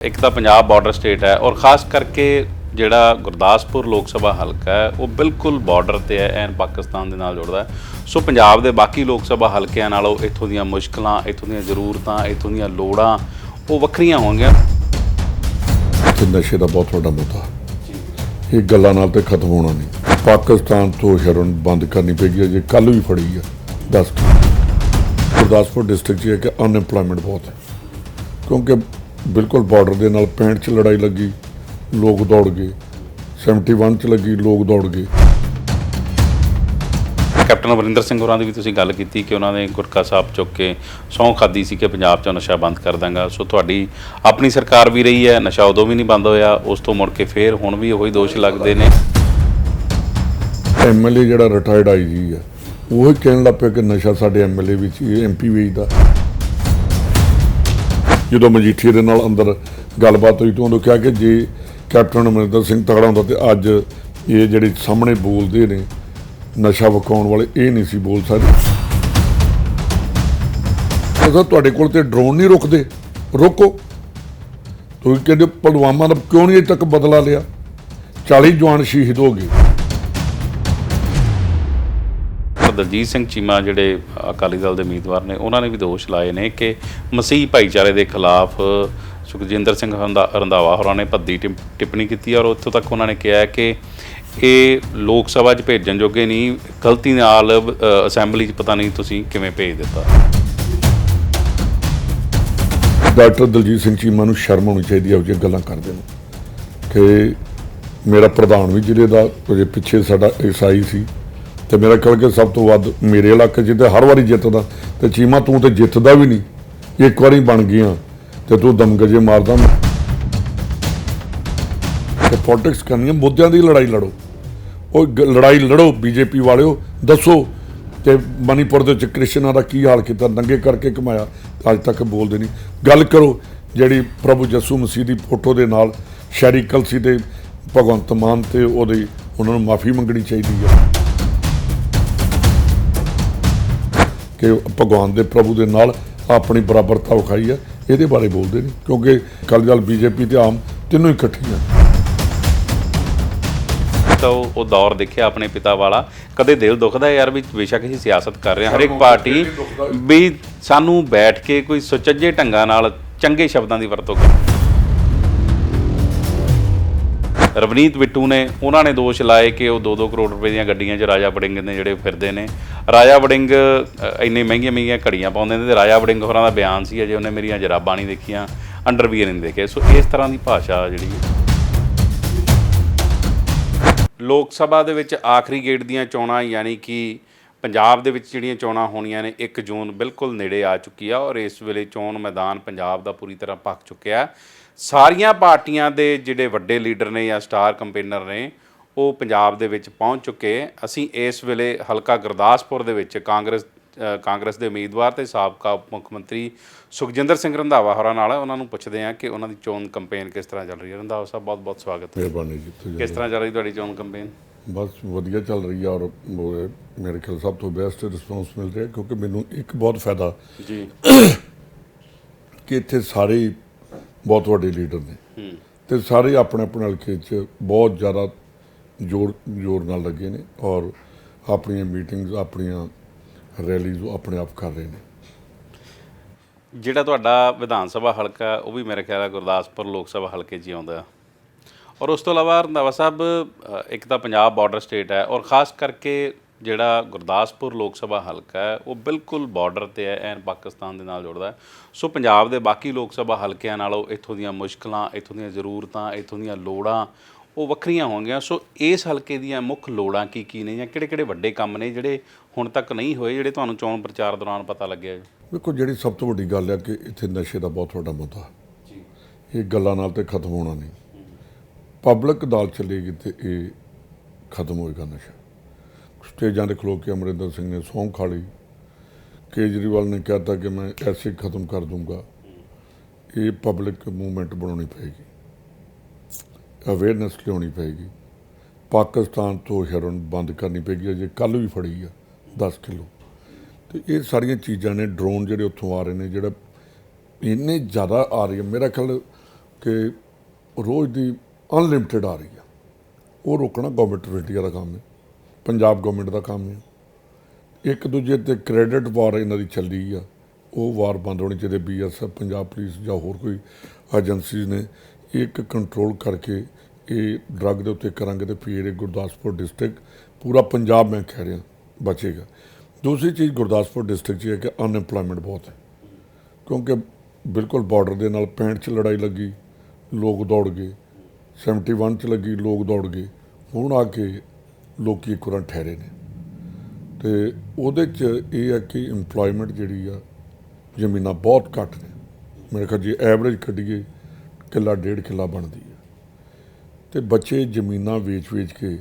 ਇੱਕ ਤਾਂ Punjab border state ਹੈ ਔਰ ਖਾਸ ਕਰਕੇ ਜਿਹੜਾ ਗੁਰਦਾਸਪੁਰ ਲੋਕ ਸਭਾ ਹਲਕਾ ਹੈ, ਉਹ ਬਿਲਕੁਲ ਬਾਰਡਰ ਤੇ ਹੈ, ਐਨ ਪਾਕਿਸਤਾਨ ਦੇ ਨਾਲ ਜੁੜਦਾ ਹੈ। ਸੋ ਪੰਜਾਬ ਦੇ ਬਾਕੀ ਲੋਕ ਸਭਾ ਹਲਕਿਆਂ ਨਾਲੋਂ ਇੱਥੋਂ ਦੀਆਂ ਮੁਸ਼ਕਲਾਂ, ਇੱਥੋਂ ਦੀਆਂ ਜ਼ਰੂਰਤਾਂ, ਇੱਥੋਂ ਦੀਆਂ ਲੋੜਾਂ, ਉਹ ਵੱਖਰੀਆਂ ਹੋਣਗੀਆਂ। ਤੇ ਨਸ਼ੇ ਦਾ ਬਹੁਤ ਵੱਡਾ ਮੁੱਦਾ ਇਹ ਗੱਲਾਂ ਨਾਲ ਤੇ ਖਤਮ ਹੋਣਾ ਨਹੀਂ। ਪਾਕਿਸਤਾਨ ਤੋਂ ਸ਼ਰਨ ਬੰਦ ਕਰਨੀ ਪੈਗੀ ਜੇ ਕੱਲ ਵੀ ਫੜੀ ਆ ਦੱਸ ਗੁਰਦਾਸਪੁਰ ਡਿਸਟ੍ਰਿਕਟ 'ਚ ਇਹ ਹੈ ਕਿ ਅਨਐਮਪਲੋਇਮੈਂਟ ਬਹੁਤ ਹੈ। ਕਿਉਂਕਿ ਬਿਲਕੁਲ ਬਾਰਡਰ ਦੇ ਨਾਲ 65 'ਚ ਲੜਾਈ ਲੱਗੀ ਲੋਕ ਦੌੜ ਗਏ। 71 'ਚ ਲੱਗੀ ਲੋਕ ਦੌੜ ਗਏ। ਕੈਪਟਨ ਅਮਰਿੰਦਰ ਸਿੰਘ ਹੋਰਾਂ ਦੀ ਵੀ ਤੁਸੀਂ ਗੱਲ ਕੀਤੀ ਕਿ ਉਹਨਾਂ ਨੇ ਗੁਰਕਾ ਸਾਹਿਬ ਚੁੱਕ ਕੇ ਸਹੁੰ ਖਾਦੀ ਸੀ ਕਿ ਪੰਜਾਬ 'ਚੋਂ ਨਸ਼ਾ ਬੰਦ ਕਰ ਦਾਂਗਾ। ਸੋ ਤੁਹਾਡੀ ਆਪਣੀ ਸਰਕਾਰ ਵੀ ਰਹੀ ਹੈ ਨਸ਼ਾ ਉਦੋਂ ਵੀ ਨਹੀਂ ਬੰਦ ਹੋਇਆ ਉਸ ਤੋਂ ਮੁੜ ਕੇ ਫੇਰ ਹੁਣ ਵੀ ਉਹੀ ਦੋਸ਼ ਲੱਗਦੇ ਨੇ। ਐਮਐਲਏ ਜਿਹੜਾ ਰਿਟਾਇਰਡ ਆਈਜੀ ਆ ਉਹ ਹੀ ਕਹਿਣ ਲੱਗ ਪਿਆ ਕਿ ਨਸ਼ਾ ਸਾਡੇ ਐਮਐਲਏ ਵਿੱਚ ਹੀ ਐਮਪੀ ਵੇਚਦਾ ਜਦੋਂ ਮਜੀਠੀਏ ਦੇ ਨਾਲ ਅੰਦਰ ਗੱਲਬਾਤ ਹੋਈ ਤਾਂ ਉਹਨੂੰ ਕਿਹਾ ਕਿ ਜੇ ਕੈਪਟਨ ਅਮਰਿੰਦਰ ਸਿੰਘ ਤਗੜਾ ਹੁੰਦਾ ਤੇ ਅੱਜ ਇਹ ਜਿਹੜੇ ਸਾਹਮਣੇ ਬੋਲਦੇ ਨੇ, ਨਸ਼ਾ ਵਿਕਾਉਣ ਵਾਲੇ, ਇਹ ਨਹੀਂ ਸੀ ਬੋਲ ਸਕਦੇ। ਉਹਦਾ ਤੁਹਾਡੇ ਕੋਲ ਤੇ ਡਰੋਨ ਨਹੀਂ ਰੁਕਦੇ। ਰੋਕੋ। ਤੁਸੀਂ ਕਹਿੰਦੇ ਪੁਲਵਾਮਾ ਦਾ ਕਿਉਂ ਨਹੀਂ ਅਜੇ ਤੱਕ ਬਦਲਾ ਲਿਆ? 40 ਜਵਾਨ ਸ਼ਹੀਦ ਹੋ ਗਏ। ਦਲਜੀਤ ਸਿੰਘ ਚੀਮਾ ਜਿਹੜੇ ਅਕਾਲੀ ਦਲ ਦੇ ਉਮੀਦਵਾਰ ਨੇ, ਉਹਨਾਂ ਨੇ ਵੀ ਦੋਸ਼ ਲਾਏ ਨੇ ਕਿ ਮਸੀਹ ਭਾਈਚਾਰੇ ਦੇ ਖਿਲਾਫ ਸੁਖਜਿੰਦਰ ਸਿੰਘ ਰੰਧਾ- ਰੰਧਾਵਾ ਹੋਰਾਂ ਨੇ ਭੱਦੀ ਟਿਪ- ਟਿੱਪਣੀ ਕੀਤੀ ਔਰ ਉੱਥੋਂ ਤੱਕ ਉਹਨਾਂ ਨੇ ਕਿਹਾ ਕਿ ਇਹ ਲੋਕ ਸਭਾ 'ਚ ਭੇਜਣ ਜੋਗੇ ਨਹੀਂ, ਗਲਤੀ ਨਾਲ ਅਸੈਂਬਲੀ 'ਚ ਪਤਾ ਨਹੀਂ ਤੁਸੀਂ ਕਿਵੇਂ ਭੇਜ ਦਿੱਤਾ। ਡਾਕਟਰ ਦਲਜੀਤ ਸਿੰਘ ਚੀਮਾ ਨੂੰ ਸ਼ਰਮ ਆਉਣੀ ਚਾਹੀਦੀ ਹੈ ਉਹ ਜਿਹੀਆਂ ਗੱਲਾਂ ਕਰਦੇ ਨੇ। ਕਿ ਮੇਰਾ ਪ੍ਰਧਾਨ ਵੀ ਜ਼ਿਲ੍ਹੇ ਦਾ ਉਹਦੇ ਪਿੱਛੇ ਸਾਡਾ ਈਸਾਈ ਸੀ। ਤੇ ਮੇਰਾ ਖਿਆਲ ਕਿ ਸਭ ਤੋਂ ਵੱਧ ਮੇਰੇ ਇਲਾਕੇ 'ਚ ਤੇ ਹਰ ਵਾਰੀ ਜਿੱਤਦਾ। ਤੇ ਚੀਮਾ ਤੂੰ ਤੇ ਜਿੱਤਦਾ ਵੀ ਨਹੀਂ। ਇੱਕ ਵਾਰੀ ਬਣ ਗਿਆ ਤੇ ਤੂੰ ਦਮਗਜੇ ਮਾਰਦਾ ਤੇ ਪੋਲਿਟਿਕਸ ਕਰਨੀ ਹੈ ਮੁੱਦਿਆਂ ਦੀ ਲੜਾਈ ਲੜੋ। ਉਹ ਲੜਾਈ ਲੜੋ, ਬੀਜੇਪੀ ਵਾਲਿਓ, ਦੱਸੋ ਤੇ ਮਨੀਪੁਰ ਦੇ ਵਿੱਚ ਕ੍ਰਿਸ਼ਨਾ ਦਾ ਕੀ ਹਾਲ ਕੀਤਾ, ਨੰਗੇ ਕਰਕੇ ਕਮਾਇਆ ਅੱਜ ਤੱਕ ਬੋਲਦੇ ਨਹੀਂ। ਗੱਲ ਕਰੋ, ਜਿਹੜੀ ਪ੍ਰਭੂ ਜੱਸੂ ਮਸੀਹ ਦੀ ਫੋਟੋ ਦੇ ਨਾਲ, ਸ਼ੈਰੀ ਕਲਸੀ ਦੇ ਭਗਵੰਤ ਮਾਨ ਤੇ ਉਹਦੀ, ਉਹਨਾਂ ਨੂੰ ਮਾਫੀ ਮੰਗਣੀ ਚਾਹੀਦੀ ਹੈ। ਕਿ ਭਗਵਾਨ ਦੇ ਪ੍ਰਭੂ ਦੇ ਨਾਲ ਆਪਣੀ ਬਰਾਬਰਤਾ ਵਿਖਾਈ ਹੈ। ਇਹਦੇ ਬਾਰੇ ਬੋਲਦੇ ਨਹੀਂ ਕਿਉਂਕਿ ਕੱਲ੍ਹ ਜਲ ਬੀਜੇਪੀ ਤੇ ਆਮ ਤਿੰਨੋਂ ਇਕੱਠੀਆਂ ਤਾਂ ਉਹ ਦੌਰ ਦੇਖਿਆ ਆਪਣੇ ਪਿਤਾ ਵਾਲਾ। ਕਦੇ ਦਿਲ ਦੁਖਦਾ ਯਾਰ ਵੀ ਬੇਸ਼ੱਕ ਅਸੀਂ ਸਿਆਸਤ ਕਰ ਰਹੇ ਹਾਂ। ਹਰ ਇੱਕ ਪਾਰਟੀ ਵੀ ਸਾਨੂੰ ਬੈਠ ਕੇ ਕੋਈ ਸੁਚੱਜੇ ਢੰਗਾਂ ਨਾਲ ਚੰਗੇ ਸ਼ਬਦਾਂ ਦੀ ਵਰਤੋਂ ਕਰੇ ਰਵਨੀਤ ਬਿੱਟੂ ਨੇ ਉਹਨਾਂ ਨੇ ਦੋਸ਼ ਲਾਏ ਕਿ ਉਹ 2-2 ਕਰੋੜ ਰੁਪਏ ਦੀਆਂ ਗੱਡੀਆਂ 'ਚ ਰਾਜਾ ਵੜਿੰਗ ਨੇ ਜਿਹੜੇ ਫਿਰਦੇ ਨੇ। ਰਾਜਾ ਵੜਿੰਗ ਇੰਨੇ ਮਹਿੰਗੀਆਂ ਮਹਿੰਗੀਆਂ ਘੜੀਆਂ ਪਾਉਂਦੇ ਨੇ ਤੇ ਰਾਜਾ ਵੜਿੰਗ ਹੋਰਾਂ ਦਾ ਬਿਆਨ ਸੀ, ਅਜੇ ਉਹਨੇ ਮੇਰੀਆਂ ਜਰਾਬਾਂ ਨਹੀਂ ਦੇਖੀਆਂ ਅੰਡਰਵੀਅਰ ਨਹੀਂ ਦੇਖੇ ਸੋ ਇਸ ਤਰ੍ਹਾਂ ਦੀ ਭਾਸ਼ਾ ਜਿਹੜੀ ਲੋਕ ਸਭਾ ਦੇ ਵਿੱਚ ਆਖਰੀ ਗੇੜ ਦੀਆਂ ਚੋਣਾਂ, ਯਾਨੀ ਕਿ ਪੰਜਾਬ ਦੇ ਵਿੱਚ ਜਿਹੜੀਆਂ ਚੋਣਾਂ ਹੋਣੀਆਂ ਨੇ 1 ਜੂਨ ਬਿਲਕੁਲ ਨੇੜੇ ਆ ਚੁੱਕੀ ਆ ਔਰ ਇਸ ਵੇਲੇ ਚੋਣ ਮੈਦਾਨ ਪੰਜਾਬ ਦਾ ਪੂਰੀ ਤਰ੍ਹਾਂ ਪੱਕ ਚੁੱਕਿਆ। ਸਾਰੀਆਂ ਪਾਰਟੀਆਂ ਦੇ ਜਿਹੜੇ ਵੱਡੇ ਲੀਡਰ ਨੇ ਜਾਂ ਸਟਾਰ ਕੰਪੇਨਰ ਨੇ ਉਹ ਪੰਜਾਬ ਦੇ ਵਿੱਚ ਪਹੁੰਚ ਚੁੱਕੇ। ਅਸੀਂ ਇਸ ਵੇਲੇ ਹਲਕਾ ਗੁਰਦਾਸਪੁਰ ਦੇ ਵਿੱਚ ਕਾਂਗਰਸ ਕਾਂਗਰਸ ਦੇ ਉਮੀਦਵਾਰ ਤੇ ਸਾਬਕਾ ਉਪ ਮੁੱਖ ਮੰਤਰੀ ਸੁਖਜਿੰਦਰ ਸਿੰਘ ਰੰਧਾਵਾ ਹੋਰਾਂ ਨਾਲ ਉਹਨਾਂ ਨੂੰ ਪੁੱਛਦੇ ਹਾਂ ਕਿ ਉਹਨਾਂ ਦੀ ਚੋਣ ਕੰਪੇਨ ਕਿਸ ਤਰ੍ਹਾਂ ਚੱਲ ਰਹੀ ਹੈ। ਰੰਧਾਵਾ ਸਾਹਿਬ ਬਹੁਤ ਬਹੁਤ ਸਵਾਗਤ ਹੈ। ਮਿਹਰਬਾਨੀ ਜੀ ਕਿਸ ਤਰ੍ਹਾਂ ਚੱਲ ਰਹੀ ਤੁਹਾਡੀ ਚੋਣ ਕੰਪੇਨ? ਬਸ ਵਧੀਆ ਚੱਲ ਰਹੀ ਆ ਔਰ ਮੇਰੇ ਖਿਆਲ ਸਭ ਤੋਂ ਬੈਸਟ ਰਿਸਪੌਂਸ ਮਿਲ ਰਿਹਾ ਕਿਉਂਕਿ ਮੈਨੂੰ ਇੱਕ ਬਹੁਤ ਫਾਇਦਾ ਜੀ। ਕਿ ਇੱਥੇ ਸਾਰੇ ਹੀ ਬਹੁਤ ਵੱਡੇ ਲੀਡਰ ਨੇ। ਤੇ ਸਾਰੇ ਆਪਣੇ ਆਪਣੇ ਹਲਕੇ 'ਚ ਬਹੁਤ ਜ਼ਿਆਦਾ ਜੋਰ ਜੋਰ ਨਾਲ ਲੱਗੇ ਨੇ ਔਰ ਆਪਣੀਆਂ ਮੀਟਿੰਗਸ ਆਪਣੀਆਂ ਰੈਲੀਜ਼ ਉਹ ਆਪਣੇ ਆਪ ਕਰ ਰਹੇ ਨੇ। ਜਿਹੜਾ ਤੁਹਾਡਾ ਵਿਧਾਨ ਸਭਾ ਹਲਕਾ ਉਹ ਵੀ ਮੇਰੇ ਖਿਆਲ ਹੈ ਗੁਰਦਾਸਪੁਰ ਲੋਕ ਸਭਾ ਹਲਕੇ 'ਚ ਹੀ ਆਉਂਦਾ। ਔਰ ਉਸ ਤੋਂ ਇਲਾਵਾ ਰੰਧਾਵਾ ਸਾਹਿਬ ਇੱਕ ਤਾਂ ਪੰਜਾਬ ਬਾਰਡਰ ਸਟੇਟ ਹੈ ਔਰ ਖਾਸ ਕਰਕੇ ਜਿਹੜਾ ਗੁਰਦਾਸਪੁਰ ਲੋਕ ਸਭਾ ਹਲਕਾ ਹੈ ਉਹ ਬਿਲਕੁਲ ਬਾਰਡਰ ਤੇ ਹੈ ਐਨ ਪਾਕਿਸਤਾਨ ਦੇ ਨਾਲ ਜੁੜਦਾ ਹੈ। ਸੋ ਪੰਜਾਬ ਦੇ ਬਾਕੀ ਲੋਕ ਸਭਾ ਹਲਕਿਆਂ ਨਾਲੋਂ ਇੱਥੋਂ ਦੀਆਂ ਮੁਸ਼ਕਲਾਂ ਇੱਥੋਂ ਦੀਆਂ ਜ਼ਰੂਰਤਾਂ ਇੱਥੋਂ ਦੀਆਂ ਲੋੜਾਂ ਉਹ ਵੱਖਰੀਆਂ ਹੋਣਗੀਆਂ। ਸੋ ਇਸ ਹਲਕੇ ਦੀਆਂ ਮੁੱਖ ਲੋੜਾਂ ਕੀ ਕੀ ਨੇ ਜਾਂ ਕਿਹੜੇ ਕਿਹੜੇ ਵੱਡੇ ਕੰਮ ਨੇ ਜਿਹੜੇ ਹੁਣ ਤੱਕ ਨਹੀਂ ਹੋਏ ਜਿਹੜੇ ਤੁਹਾਨੂੰ ਚੋਣ ਪ੍ਰਚਾਰ ਦੌਰਾਨ ਪਤਾ ਲੱਗਿਆ ਵੇਖੋ ਜਿਹੜੀ ਸਭ ਤੋਂ ਵੱਡੀ ਗੱਲ ਹੈ ਕਿ ਇੱਥੇ ਨਸ਼ੇ ਦਾ ਬਹੁਤ ਵੱਡਾ ਮੁੱਦਾ। ਜੀ ਇਹ ਗੱਲਾਂ ਨਾਲ ਤੇ ਖਤਮ ਹੋਣਾ ਨਹੀਂ। ਪਬਲਿਕ ਦਾਲ ਚੱਲੇਗੀ ਤੇ ਇਹ ਖਤਮ ਹੋਏਗਾ ਨਸ਼ਾ। ਸਟੇਜਾਂ ਤੇ ਖਲੋ ਕੇ ਅਮਰਿੰਦਰ ਸਿੰਘ ਨੇ ਸਹੁੰ ਖਾ ਲਈ। ਕੇਜਰੀਵਾਲ ਨੇ ਕਹਿਤਾ ਕਿ ਮੈਂ ਐਸੇ ਖਤਮ ਕਰ ਦੂੰਗਾ। ਇਹ ਪਬਲਿਕ ਮੂਵਮੈਂਟ ਬਣਾਉਣੀ ਪਏਗੀ। ਅਵੇਅਰਨੈਸ ਲਿਆਉਣੀ ਪਏਗੀ। ਪਾਕਿਸਤਾਨ ਤੋਂ ਹੈਰੋਨ ਬੰਦ ਕਰਨੀ ਪਏਗੀ। ਜੇ ਕੱਲ ਵੀ ਫੜੀ ਆ 10 ਕਿਲੋ। ਤੇ ਇਹ ਸਾਰੀਆਂ ਚੀਜ਼ਾਂ ਨੇ ਡਰੋਨ ਜਿਹੜੇ ਉੱਥੋਂ ਆ ਰਹੇ ਨੇ, ਜਿਹੜਾ ਇੰਨੇ ਜ਼ਿਆਦਾ ਆ ਰਹੀ ਹੈ ਮੇਰਾ ਖਿਆਲ ਕਿ ਰੋਜ਼ ਦੀ ਅਨਲਿਮਟਿਡ ਆ ਰਹੀ ਆ। ਉਹ ਰੋਕਣਾ ਗਵਰਨਮੈਂਟ ਆਫ ਇੰਡੀਆ ਦਾ ਕੰਮ ਹੈ। ਪੰਜਾਬ ਗਵਰਨਮੈਂਟ ਦਾ ਕੰਮ ਹੈ। ਇੱਕ ਦੂਜੇ ਤੇ ਕ੍ਰੈਡਿਟ ਵਾਰ ਇਹਨਾਂ ਦੀ ਚੱਲਦੀ ਆ। ਉਹ ਵਾਰ ਬੰਦ ਹੋਣੀ ਚਾਹੀਦੀ ਬੀਐਸਐਫ ਪੰਜਾਬ ਪੁਲਿਸ ਜਾਂ ਹੋਰ ਕੋਈ ਏਜੰਸੀਜ਼ ਨੇ ਇੱਕ ਕੰਟਰੋਲ ਕਰਕੇ ਇਹ ਡਰੱਗ ਦੇ ਉੱਤੇ ਕਰਾਂਗੇ ਤੇ ਫਿਰ ਇਹ ਗੁਰਦਾਸਪੁਰ ਡਿਸਟ੍ਰਿਕਟ ਪੂਰਾ ਪੰਜਾਬ ਮੈਂ ਕਹਿ ਰਿਹਾ, ਬਚੇਗਾ। ਦੂਸਰੀ ਚੀਜ਼ ਗੁਰਦਾਸਪੁਰ ਡਿਸਟ੍ਰਿਕਟ 'ਚ ਇਹ ਹੈ ਕਿ ਅਨਐਮਪਲੋਇਮੈਂਟ ਬਹੁਤ ਹੈ। ਕਿਉਂਕਿ ਬਿਲਕੁਲ ਬਾਰਡਰ ਦੇ ਨਾਲ 65 'ਚ ਲੜਾਈ ਲੱਗੀ, ਲੋਕ ਦੌੜ ਗਏ। 71 'ਚ ਲੱਗੀ, ਲੋਕ ਦੌੜ ਗਏ। ਹੁਣ ਆ ਕੇ ਲੋਕੀ ਇੱਕ ਵਾਰ ਠਹਿਰੇ ਨੇ। ਤੇ ਉਹਦੇ 'ਚ ਇਹ ਹੈ ਕਿ EMPLOYMENT ਜਿਹੜੀ ਆ, ਜ਼ਮੀਨਾਂ ਬਹੁਤ ਘੱਟ ਨੇ। ਮੇਰੇ ਖਿਆਲ ਜੇ ਐਵਰੇਜ ਕੱਢੀਏ, ਕਿੱਲਾ ਡੇਢ ਕਿੱਲਾ ਬਣਦੀ ਹੈ ਤੇ ਬੱਚੇ ਜ਼ਮੀਨਾਂ ਵੇਚ-ਵੇਚ ਕੇ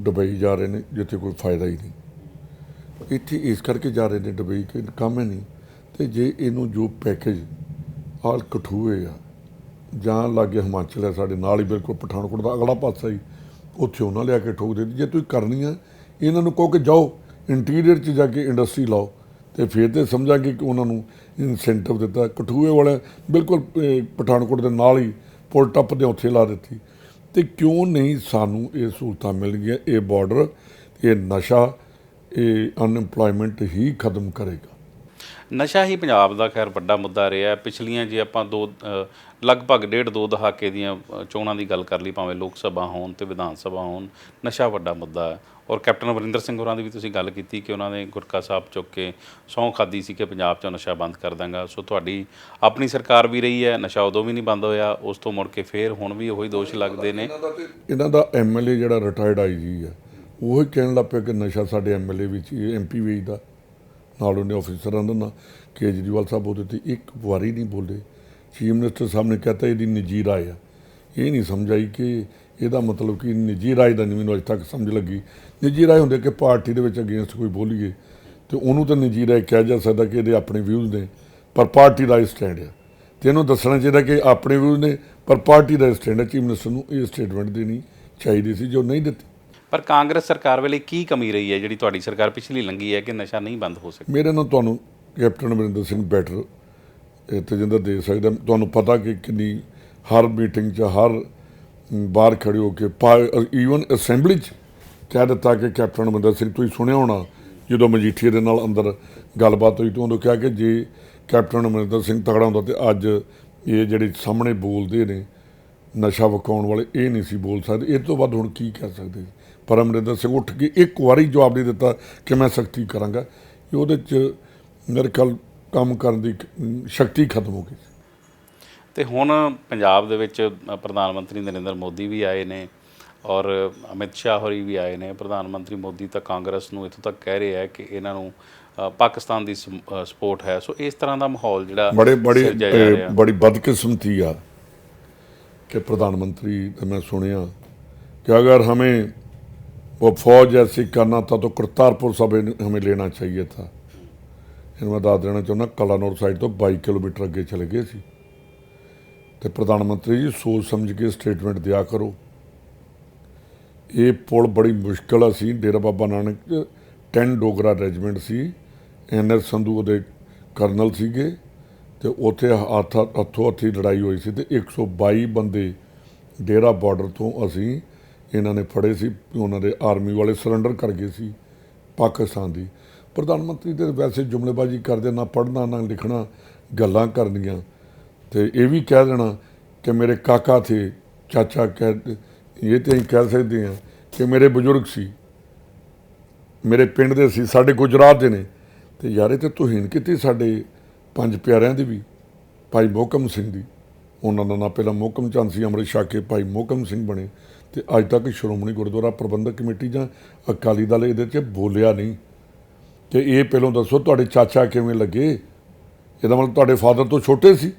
ਦੁਬਈ ਜਾ ਰਹੇ ਨੇ, ਜਿੱਥੇ ਕੋਈ ਫਾਇਦਾ ਹੀ ਨਹੀਂ। ਇੱਥੇ ਇਸ ਕਰਕੇ ਜਾ ਰਹੇ ਨੇ ਦੁਬਈ ਕਿ ਕੰਮ ਹੈ ਨਹੀਂ। ਤੇ ਜੇ ਇਹਨੂੰ ਜੋ ਪੈਕੇਜ ਆਲ ਕਠੂਏ ਆ, ਜਾਂ ਲਾਗੇ ਹਿਮਾਚਲ ਹੈ ਸਾਡੇ ਨਾਲ ਹੀ ਬਿਲਕੁਲ ਪਠਾਨਕੋਟ ਦਾ ਅਗਲਾ ਪਾਸਾ ਹੀ ਉੱਥੇ ਉਹਨਾਂ ਲਿਆ ਕੇ ਠੋਕ ਦਿੱਤੀ। ਜੇ ਤੁਸੀਂ ਕਰਨੀ ਆ, ਇਹਨਾਂ ਨੂੰ ਕਹੋ ਕਿ ਜਾਓ, ਇੰਟੀਰੀਅਰ 'ਚ ਜਾ ਕੇ ਇੰਡਸਟਰੀ ਲਾਓ ਤੇ ਫਿਰ ਤੇ ਸਮਝਾਂਗੇ ਕਿ ਉਹਨਾਂ ਨੂੰ ਇਨਸੈਂਟਿਵ ਦਿੱਤਾ। ਕਠੂਏ ਵਾਲੇ ਬਿਲਕੁਲ ਪਠਾਨਕੋਟ ਦੇ ਨਾਲ ਹੀ ਪੁਲ ਟੱਪ ਦੇ ਉੱਥੇ ਲਾ ਦਿੱਤੀ। ਤੇ ਕਿਉਂ ਨਹੀਂ ਸਾਨੂੰ ਇਹ ਸਹੂਲਤਾਂ ਮਿਲ ਗਈਆਂ? ਇਹ ਬਾਰਡਰ ਇਹ ਨਸ਼ਾ, ਇਹ ਅਨਐਮਪਲੋਇਮੈਂਟ ਹੀ ਖਤਮ ਕਰੇਗਾ। ਨਸ਼ਾ ਹੀ ਪੰਜਾਬ ਦਾ ਖੈਰ ਵੱਡਾ ਮੁੱਦਾ ਰਿਹਾ ਪਿਛਲੀਆਂ ਜੇ ਆਪਾਂ ਦੋ ਲਗਭਗ ਡੇਢ ਦੋ ਦਹਾਕੇ ਦੀਆਂ ਚੋਣਾਂ ਦੀ ਗੱਲ ਕਰ ਲਈ, ਭਾਵੇਂ ਲੋਕ ਸਭਾ ਹੋਣ ਤੇ ਵਿਧਾਨ ਸਭਾ ਹੋਣ, ਨਸ਼ਾ ਵੱਡਾ ਮੁੱਦਾ ਹੈ। ਔਰ ਕੈਪਟਨ ਅਮਰਿੰਦਰ ਸਿੰਘ ਹੋਰਾਂ ਦੀ ਵੀ ਤੁਸੀਂ ਗੱਲ ਕੀਤੀ ਕਿ ਉਹਨਾਂ ਨੇ ਗੁਰਕਾ ਸਾਹਿਬ ਚੁੱਕ ਕੇ ਸਹੁੰ ਖਾਦੀ ਸੀ ਕਿ ਪੰਜਾਬ 'ਚੋਂ ਨਸ਼ਾ ਬੰਦ ਕਰ ਦਾਂਗਾ। ਸੋ ਤੁਹਾਡੀ ਆਪਣੀ ਸਰਕਾਰ ਵੀ ਰਹੀ ਹੈ, ਨਸ਼ਾ ਉਦੋਂ ਵੀ ਨਹੀਂ ਬੰਦ ਹੋਇਆ, ਉਸ ਤੋਂ ਮੁੜ ਕੇ ਫੇਰ ਹੁਣ ਵੀ ਉਹੀ ਦੋਸ਼ ਲੱਗਦੇ ਨੇ। ਇਹਨਾਂ ਦਾ ਐਮਐਲਏ ਜਿਹੜਾ ਰਿਟਾਇਰਡ ਆਈਜੀ ਆ ਉਹ ਕਹਿਣ ਲੱਗ ਪਿਆ ਕਿ ਨਸ਼ਾ ਸਾਡੇ ਐਮਐਲਏ ਵਿੱਚ ਹੀ ਐਮਪੀ ਵੇਚਦਾ ਨਾਲ ਉਹਨੇ ਅਫਸਰਾਂ ਦਾ ਨਾ ਕੇਜਰੀਵਾਲ ਸਾਹਿਬ ਉਹਦੇ ਤੇ ਇੱਕ ਵਾਰੀ ਨਹੀਂ ਬੋਲੇ ਚੀਫ ਮਿਨਿਸਟਰ ਸਾਹਿਬ ਨੇ ਕਹਤਾ ਇਹਦੀ ਨਿੱਜੀ ਰਾਏ ਆ। ਇਹ ਨਹੀਂ ਸਮਝਾਈ ਕਿ ਇਹਦਾ ਮਤਲਬ ਕਿ ਨਿੱਜੀ ਰਾਏ ਦਾ ਨਹੀਂ, ਮੈਨੂੰ ਅਜੇ ਤੱਕ ਸਮਝ ਲੱਗੀ। ਨਿੱਜੀ ਰਾਏ ਹੁੰਦੇ ਕਿ ਪਾਰਟੀ ਦੇ ਵਿੱਚ ਅਗੇਂਸਟ ਕੋਈ ਬੋਲੀਏ ਤੇ ਉਹਨੂੰ ਤਾਂ ਨਿੱਜੀ ਰਾਏ ਕਿਹਾ ਜਾ ਸਕਦਾ ਕਿ ਇਹਦੇ ਆਪਣੇ ਵਿਊਜ਼ ਨੇ, ਪਰ ਪਾਰਟੀ ਦਾ ਸਟੈਂਡ ਆ। ਤੇ ਇਹਨੂੰ ਦੱਸਣਾ ਚਾਹੀਦਾ ਕਿ ਆਪਣੇ ਵਿਊਜ਼ ਨੇ, ਪਰ ਪਾਰਟੀ ਦਾ ਸਟੈਂਡ ਹੈ ਚੀਫ ਮਿਨਿਸਟਰ ਨੂੰ ਇਹ ਸਟੇਟਮੈਂਟ ਦੇਣੀ ਚਾਹੀਦੀ ਸੀ ਜੋ ਨਹੀਂ ਦਿੱਤੀ। ਪਰ ਕਾਂਗਰਸ ਸਰਕਾਰ ਵੇਲੇ ਕੀ ਕਮੀ ਰਹੀ ਹੈ ਜਿਹੜੀ ਤੁਹਾਡੀ ਸਰਕਾਰ ਪਿਛਲੀ ਲੰਗੀ ਹੈ ਕਿ ਨਸ਼ਾ ਨਹੀਂ ਬੰਦ ਹੋ ਸਕਿਆ ਮੇਰੇ ਨਾਲ ਤੁਹਾਨੂੰ ਕੈਪਟਨ ਅਮਰਿੰਦਰ ਸਿੰਘ ਬੈਟਰ, ਇਹ ਤਜਿੰਦਰ ਦੇ ਸਕਦਾ ਤੁਹਾਨੂੰ ਪਤਾ ਕਿ ਕਿੰਨੀ ਹਰ ਮੀਟਿੰਗ 'ਚ ਹਰ ਬਾਹਰ ਖੜੇ ਹੋ ਕੇ ਈਵਨ ਅਸੈਂਬਲੀ 'ਚ ਕਹਿ ਦਿੱਤਾ ਕਿ ਕੈਪਟਨ ਅਮਰਿੰਦਰ ਸਿੰਘ, ਤੁਸੀਂ ਸੁਣਿਆ ਹੋਣਾ, ਜਦੋਂ ਮਜੀਠੀਏ ਦੇ ਨਾਲ ਅੰਦਰ ਗੱਲਬਾਤ ਹੋਈ ਤਾਂ ਉਦੋਂ ਕਿਹਾ ਕਿ ਜੇ ਕੈਪਟਨ ਅਮਰਿੰਦਰ ਸਿੰਘ ਤਗੜਾ ਹੁੰਦਾ ਤੇ ਅੱਜ ਇਹ ਜਿਹੜੇ ਸਾਹਮਣੇ ਬੋਲਦੇ ਨੇ, ਨਸ਼ਾ ਵਿਕਾਉਣ ਵਾਲੇ, ਇਹ ਨਹੀਂ ਸੀ ਬੋਲ ਸਕਦੇ। ਇਹ ਤੋਂ ਵੱਧ ਹੁਣ ਕੀ ਕਹਿ ਸਕਦੇ? ਪਰ ਅਮਰਿੰਦਰ ਸਿੰਘ ਉੱਠ ਕੇ ਇੱਕ ਵਾਰੀ ਜਵਾਬ ਨਹੀਂ ਦਿੱਤਾ ਕਿ ਮੈਂ ਸਖਤੀ ਕਰਾਂਗਾ। ਇਹ ਉਹਦੇ 'ਚ ਮੇਰੇ ਖਿਆਲ ਕੰਮ ਕਰਨ ਦੀ ਸ਼ਕਤੀ ਖਤਮ ਹੋ ਗਈ ਤੇ ਹੁਣ ਪੰਜਾਬ ਦੇ ਵਿੱਚ ਪ੍ਰਧਾਨ ਮੰਤਰੀ ਨਰਿੰਦਰ ਮੋਦੀ ਵੀ ਆਏ ਨੇ ਔਰ ਅਮਿਤ ਸ਼ਾਹ ਹੋਰੀ ਵੀ ਆਏ ਨੇ। ਪ੍ਰਧਾਨ ਮੰਤਰੀ ਮੋਦੀ ਤਾਂ ਕਾਂਗਰਸ ਨੂੰ ਇੱਥੋਂ ਤੱਕ ਕਹਿ ਰਹੇ ਹੈ ਕਿ ਇਹਨਾਂ ਨੂੰ ਪਾਕਿਸਤਾਨ ਦੀ ਸਪੋਰਟ ਹੈ। ਸੋ ਇਸ ਤਰ੍ਹਾਂ ਦਾ ਮਾਹੌਲ ਜਿਹੜਾ ਬੜੇ ਬੜੇ ਬੜੀ ਬਦਕਿਸਮਤੀ ਆ ਕਿ ਪ੍ਰਧਾਨ ਮੰਤਰੀ ਮੈਂ ਸੁਣਿਆ ਕਿ ਅਗਰ ਹਮੇ ਉਹ ਫੌਜ फौज ऐसी करना ਤੋਂ ਕਰਤਾਰਪੁਰ ਸਾਹਿਬ ਨੂੰ हमें ਲੈਣਾ चाहिए ਥਾ ਇਹਨਾਂ ਮੈਂ ਦੱਸ ਦੇਣਾ ਚਾਹੁੰਦਾ ਕਲਾਨੌਰ ਸਾਈਡ ਤੋਂ 22 ਕਿਲੋਮੀਟਰ ਅੱਗੇ ਚਲੇ ਗਏ ਸੀ ਤੇ ਪ੍ਰਧਾਨ ਮੰਤਰੀ ਜੀ ਸੋਚ ਸਮਝ ਕੇ ਸਟੇਟਮੈਂਟ ਦਿਆ ਕਰੋ ਇਹ ਪੁਲ ਬੜੀ ਮੁਸ਼ਕਲ ਸੀ ਡੇਰਾ ਬਾਬਾ ਨਾਨਕ 10 ਡੋਗਰਾ ਰੈਜੀਮੈਂਟ ਸੀ ਐਨਰ ਸੰਧੂ ਦੇ ਕਰਨਲ ਸੀਗੇ ਤੇ ਉੱਥੇ ਹੱਥੋਂ ਹੱਥੀ ਲੜਾਈ ਹੋਈ ਸੀ ਤੇ 122 ਬੰਦੇ ਡੇਰਾ ਬਾਰਡਰ ਤੋਂ ਅਸੀਂ ਇਹਨਾਂ ਨੇ ਫੜੇ ਸੀ, ਉਹਨਾਂ ਦੇ ਆਰਮੀ ਵਾਲੇ ਸਰੈਂਡਰ ਕਰ ਗਏ ਸੀ ਪਾਕਿਸਤਾਨ ਦੀ। ਪ੍ਰਧਾਨ ਮੰਤਰੀ ਦੇ ਵੈਸੇ ਜੁਮਲੇਬਾਜ਼ੀ ਕਰਦੇ, ਨਾ ਪੜ੍ਹਨਾ, ਨਾ ਲਿਖਣਾ, ਗੱਲਾਂ ਕਰਨੀਆਂ। ਤੇ ਇਹ ਵੀ ਕਹਿ ਦੇਣਾ ਕਿ ਮੇਰੇ ਕਾਕਾ ਥੇ, ਚਾਚਾ ਕਹਿ ਇਹ ਤੇ ਅਸੀਂ ਕਹਿ ਸਕਦੇ ਹਾਂ ਕਿ ਮੇਰੇ ਬਜ਼ੁਰਗ ਸੀ, ਮੇਰੇ ਪਿੰਡ ਦੇ ਸੀ, ਸਾਡੇ ਗੁਜਰਾਤ ਦੇ ਨੇ। ਤੇ ਯਾਰ, ਇਹ ਤੇ ਤੁਹੀਨ ਕੀਤੀ ਸਾਡੇ ਪੰਜ ਪਿਆਰਿਆਂ ਦੀ ਵੀ, ਭਾਈ ਮੋਕਮ ਸਿੰਘ ਦੀ। ਉਹਨਾਂ ਦਾ ਨਾਂ ਪਹਿਲਾਂ ਮੋਕਮ ਚੰਦ ਸੀ, ਅੰਮ੍ਰਿਤ ਛਕ ਕੇ ਭਾਈ ਮੋਕਮ ਸਿੰਘ ਬਣੇ। ਤੇ ਅੱਜ ਤੱਕ ਸ਼੍ਰੋਮਣੀ ਗੁਰਦੁਆਰਾ ਪ੍ਰਬੰਧਕ ਕਮੇਟੀ ਜਾਂ ਅਕਾਲੀ ਦਲ ਇਹਦੇ 'ਚ ਬੋਲਿਆ ਨਹੀਂ। ਤੇ ਇਹ ਪਹਿਲਾਂ ਦੱਸੋ ਤੁਹਾਡੇ ਚਾਚਾ ਕਿਵੇਂ ਲੱਗੇ? ਇਹਦਾ ਮਤਲਬ ਤੁਹਾਡੇ ਫਾਦਰ ਤੋਂ ਛੋਟੇ ਸੀ?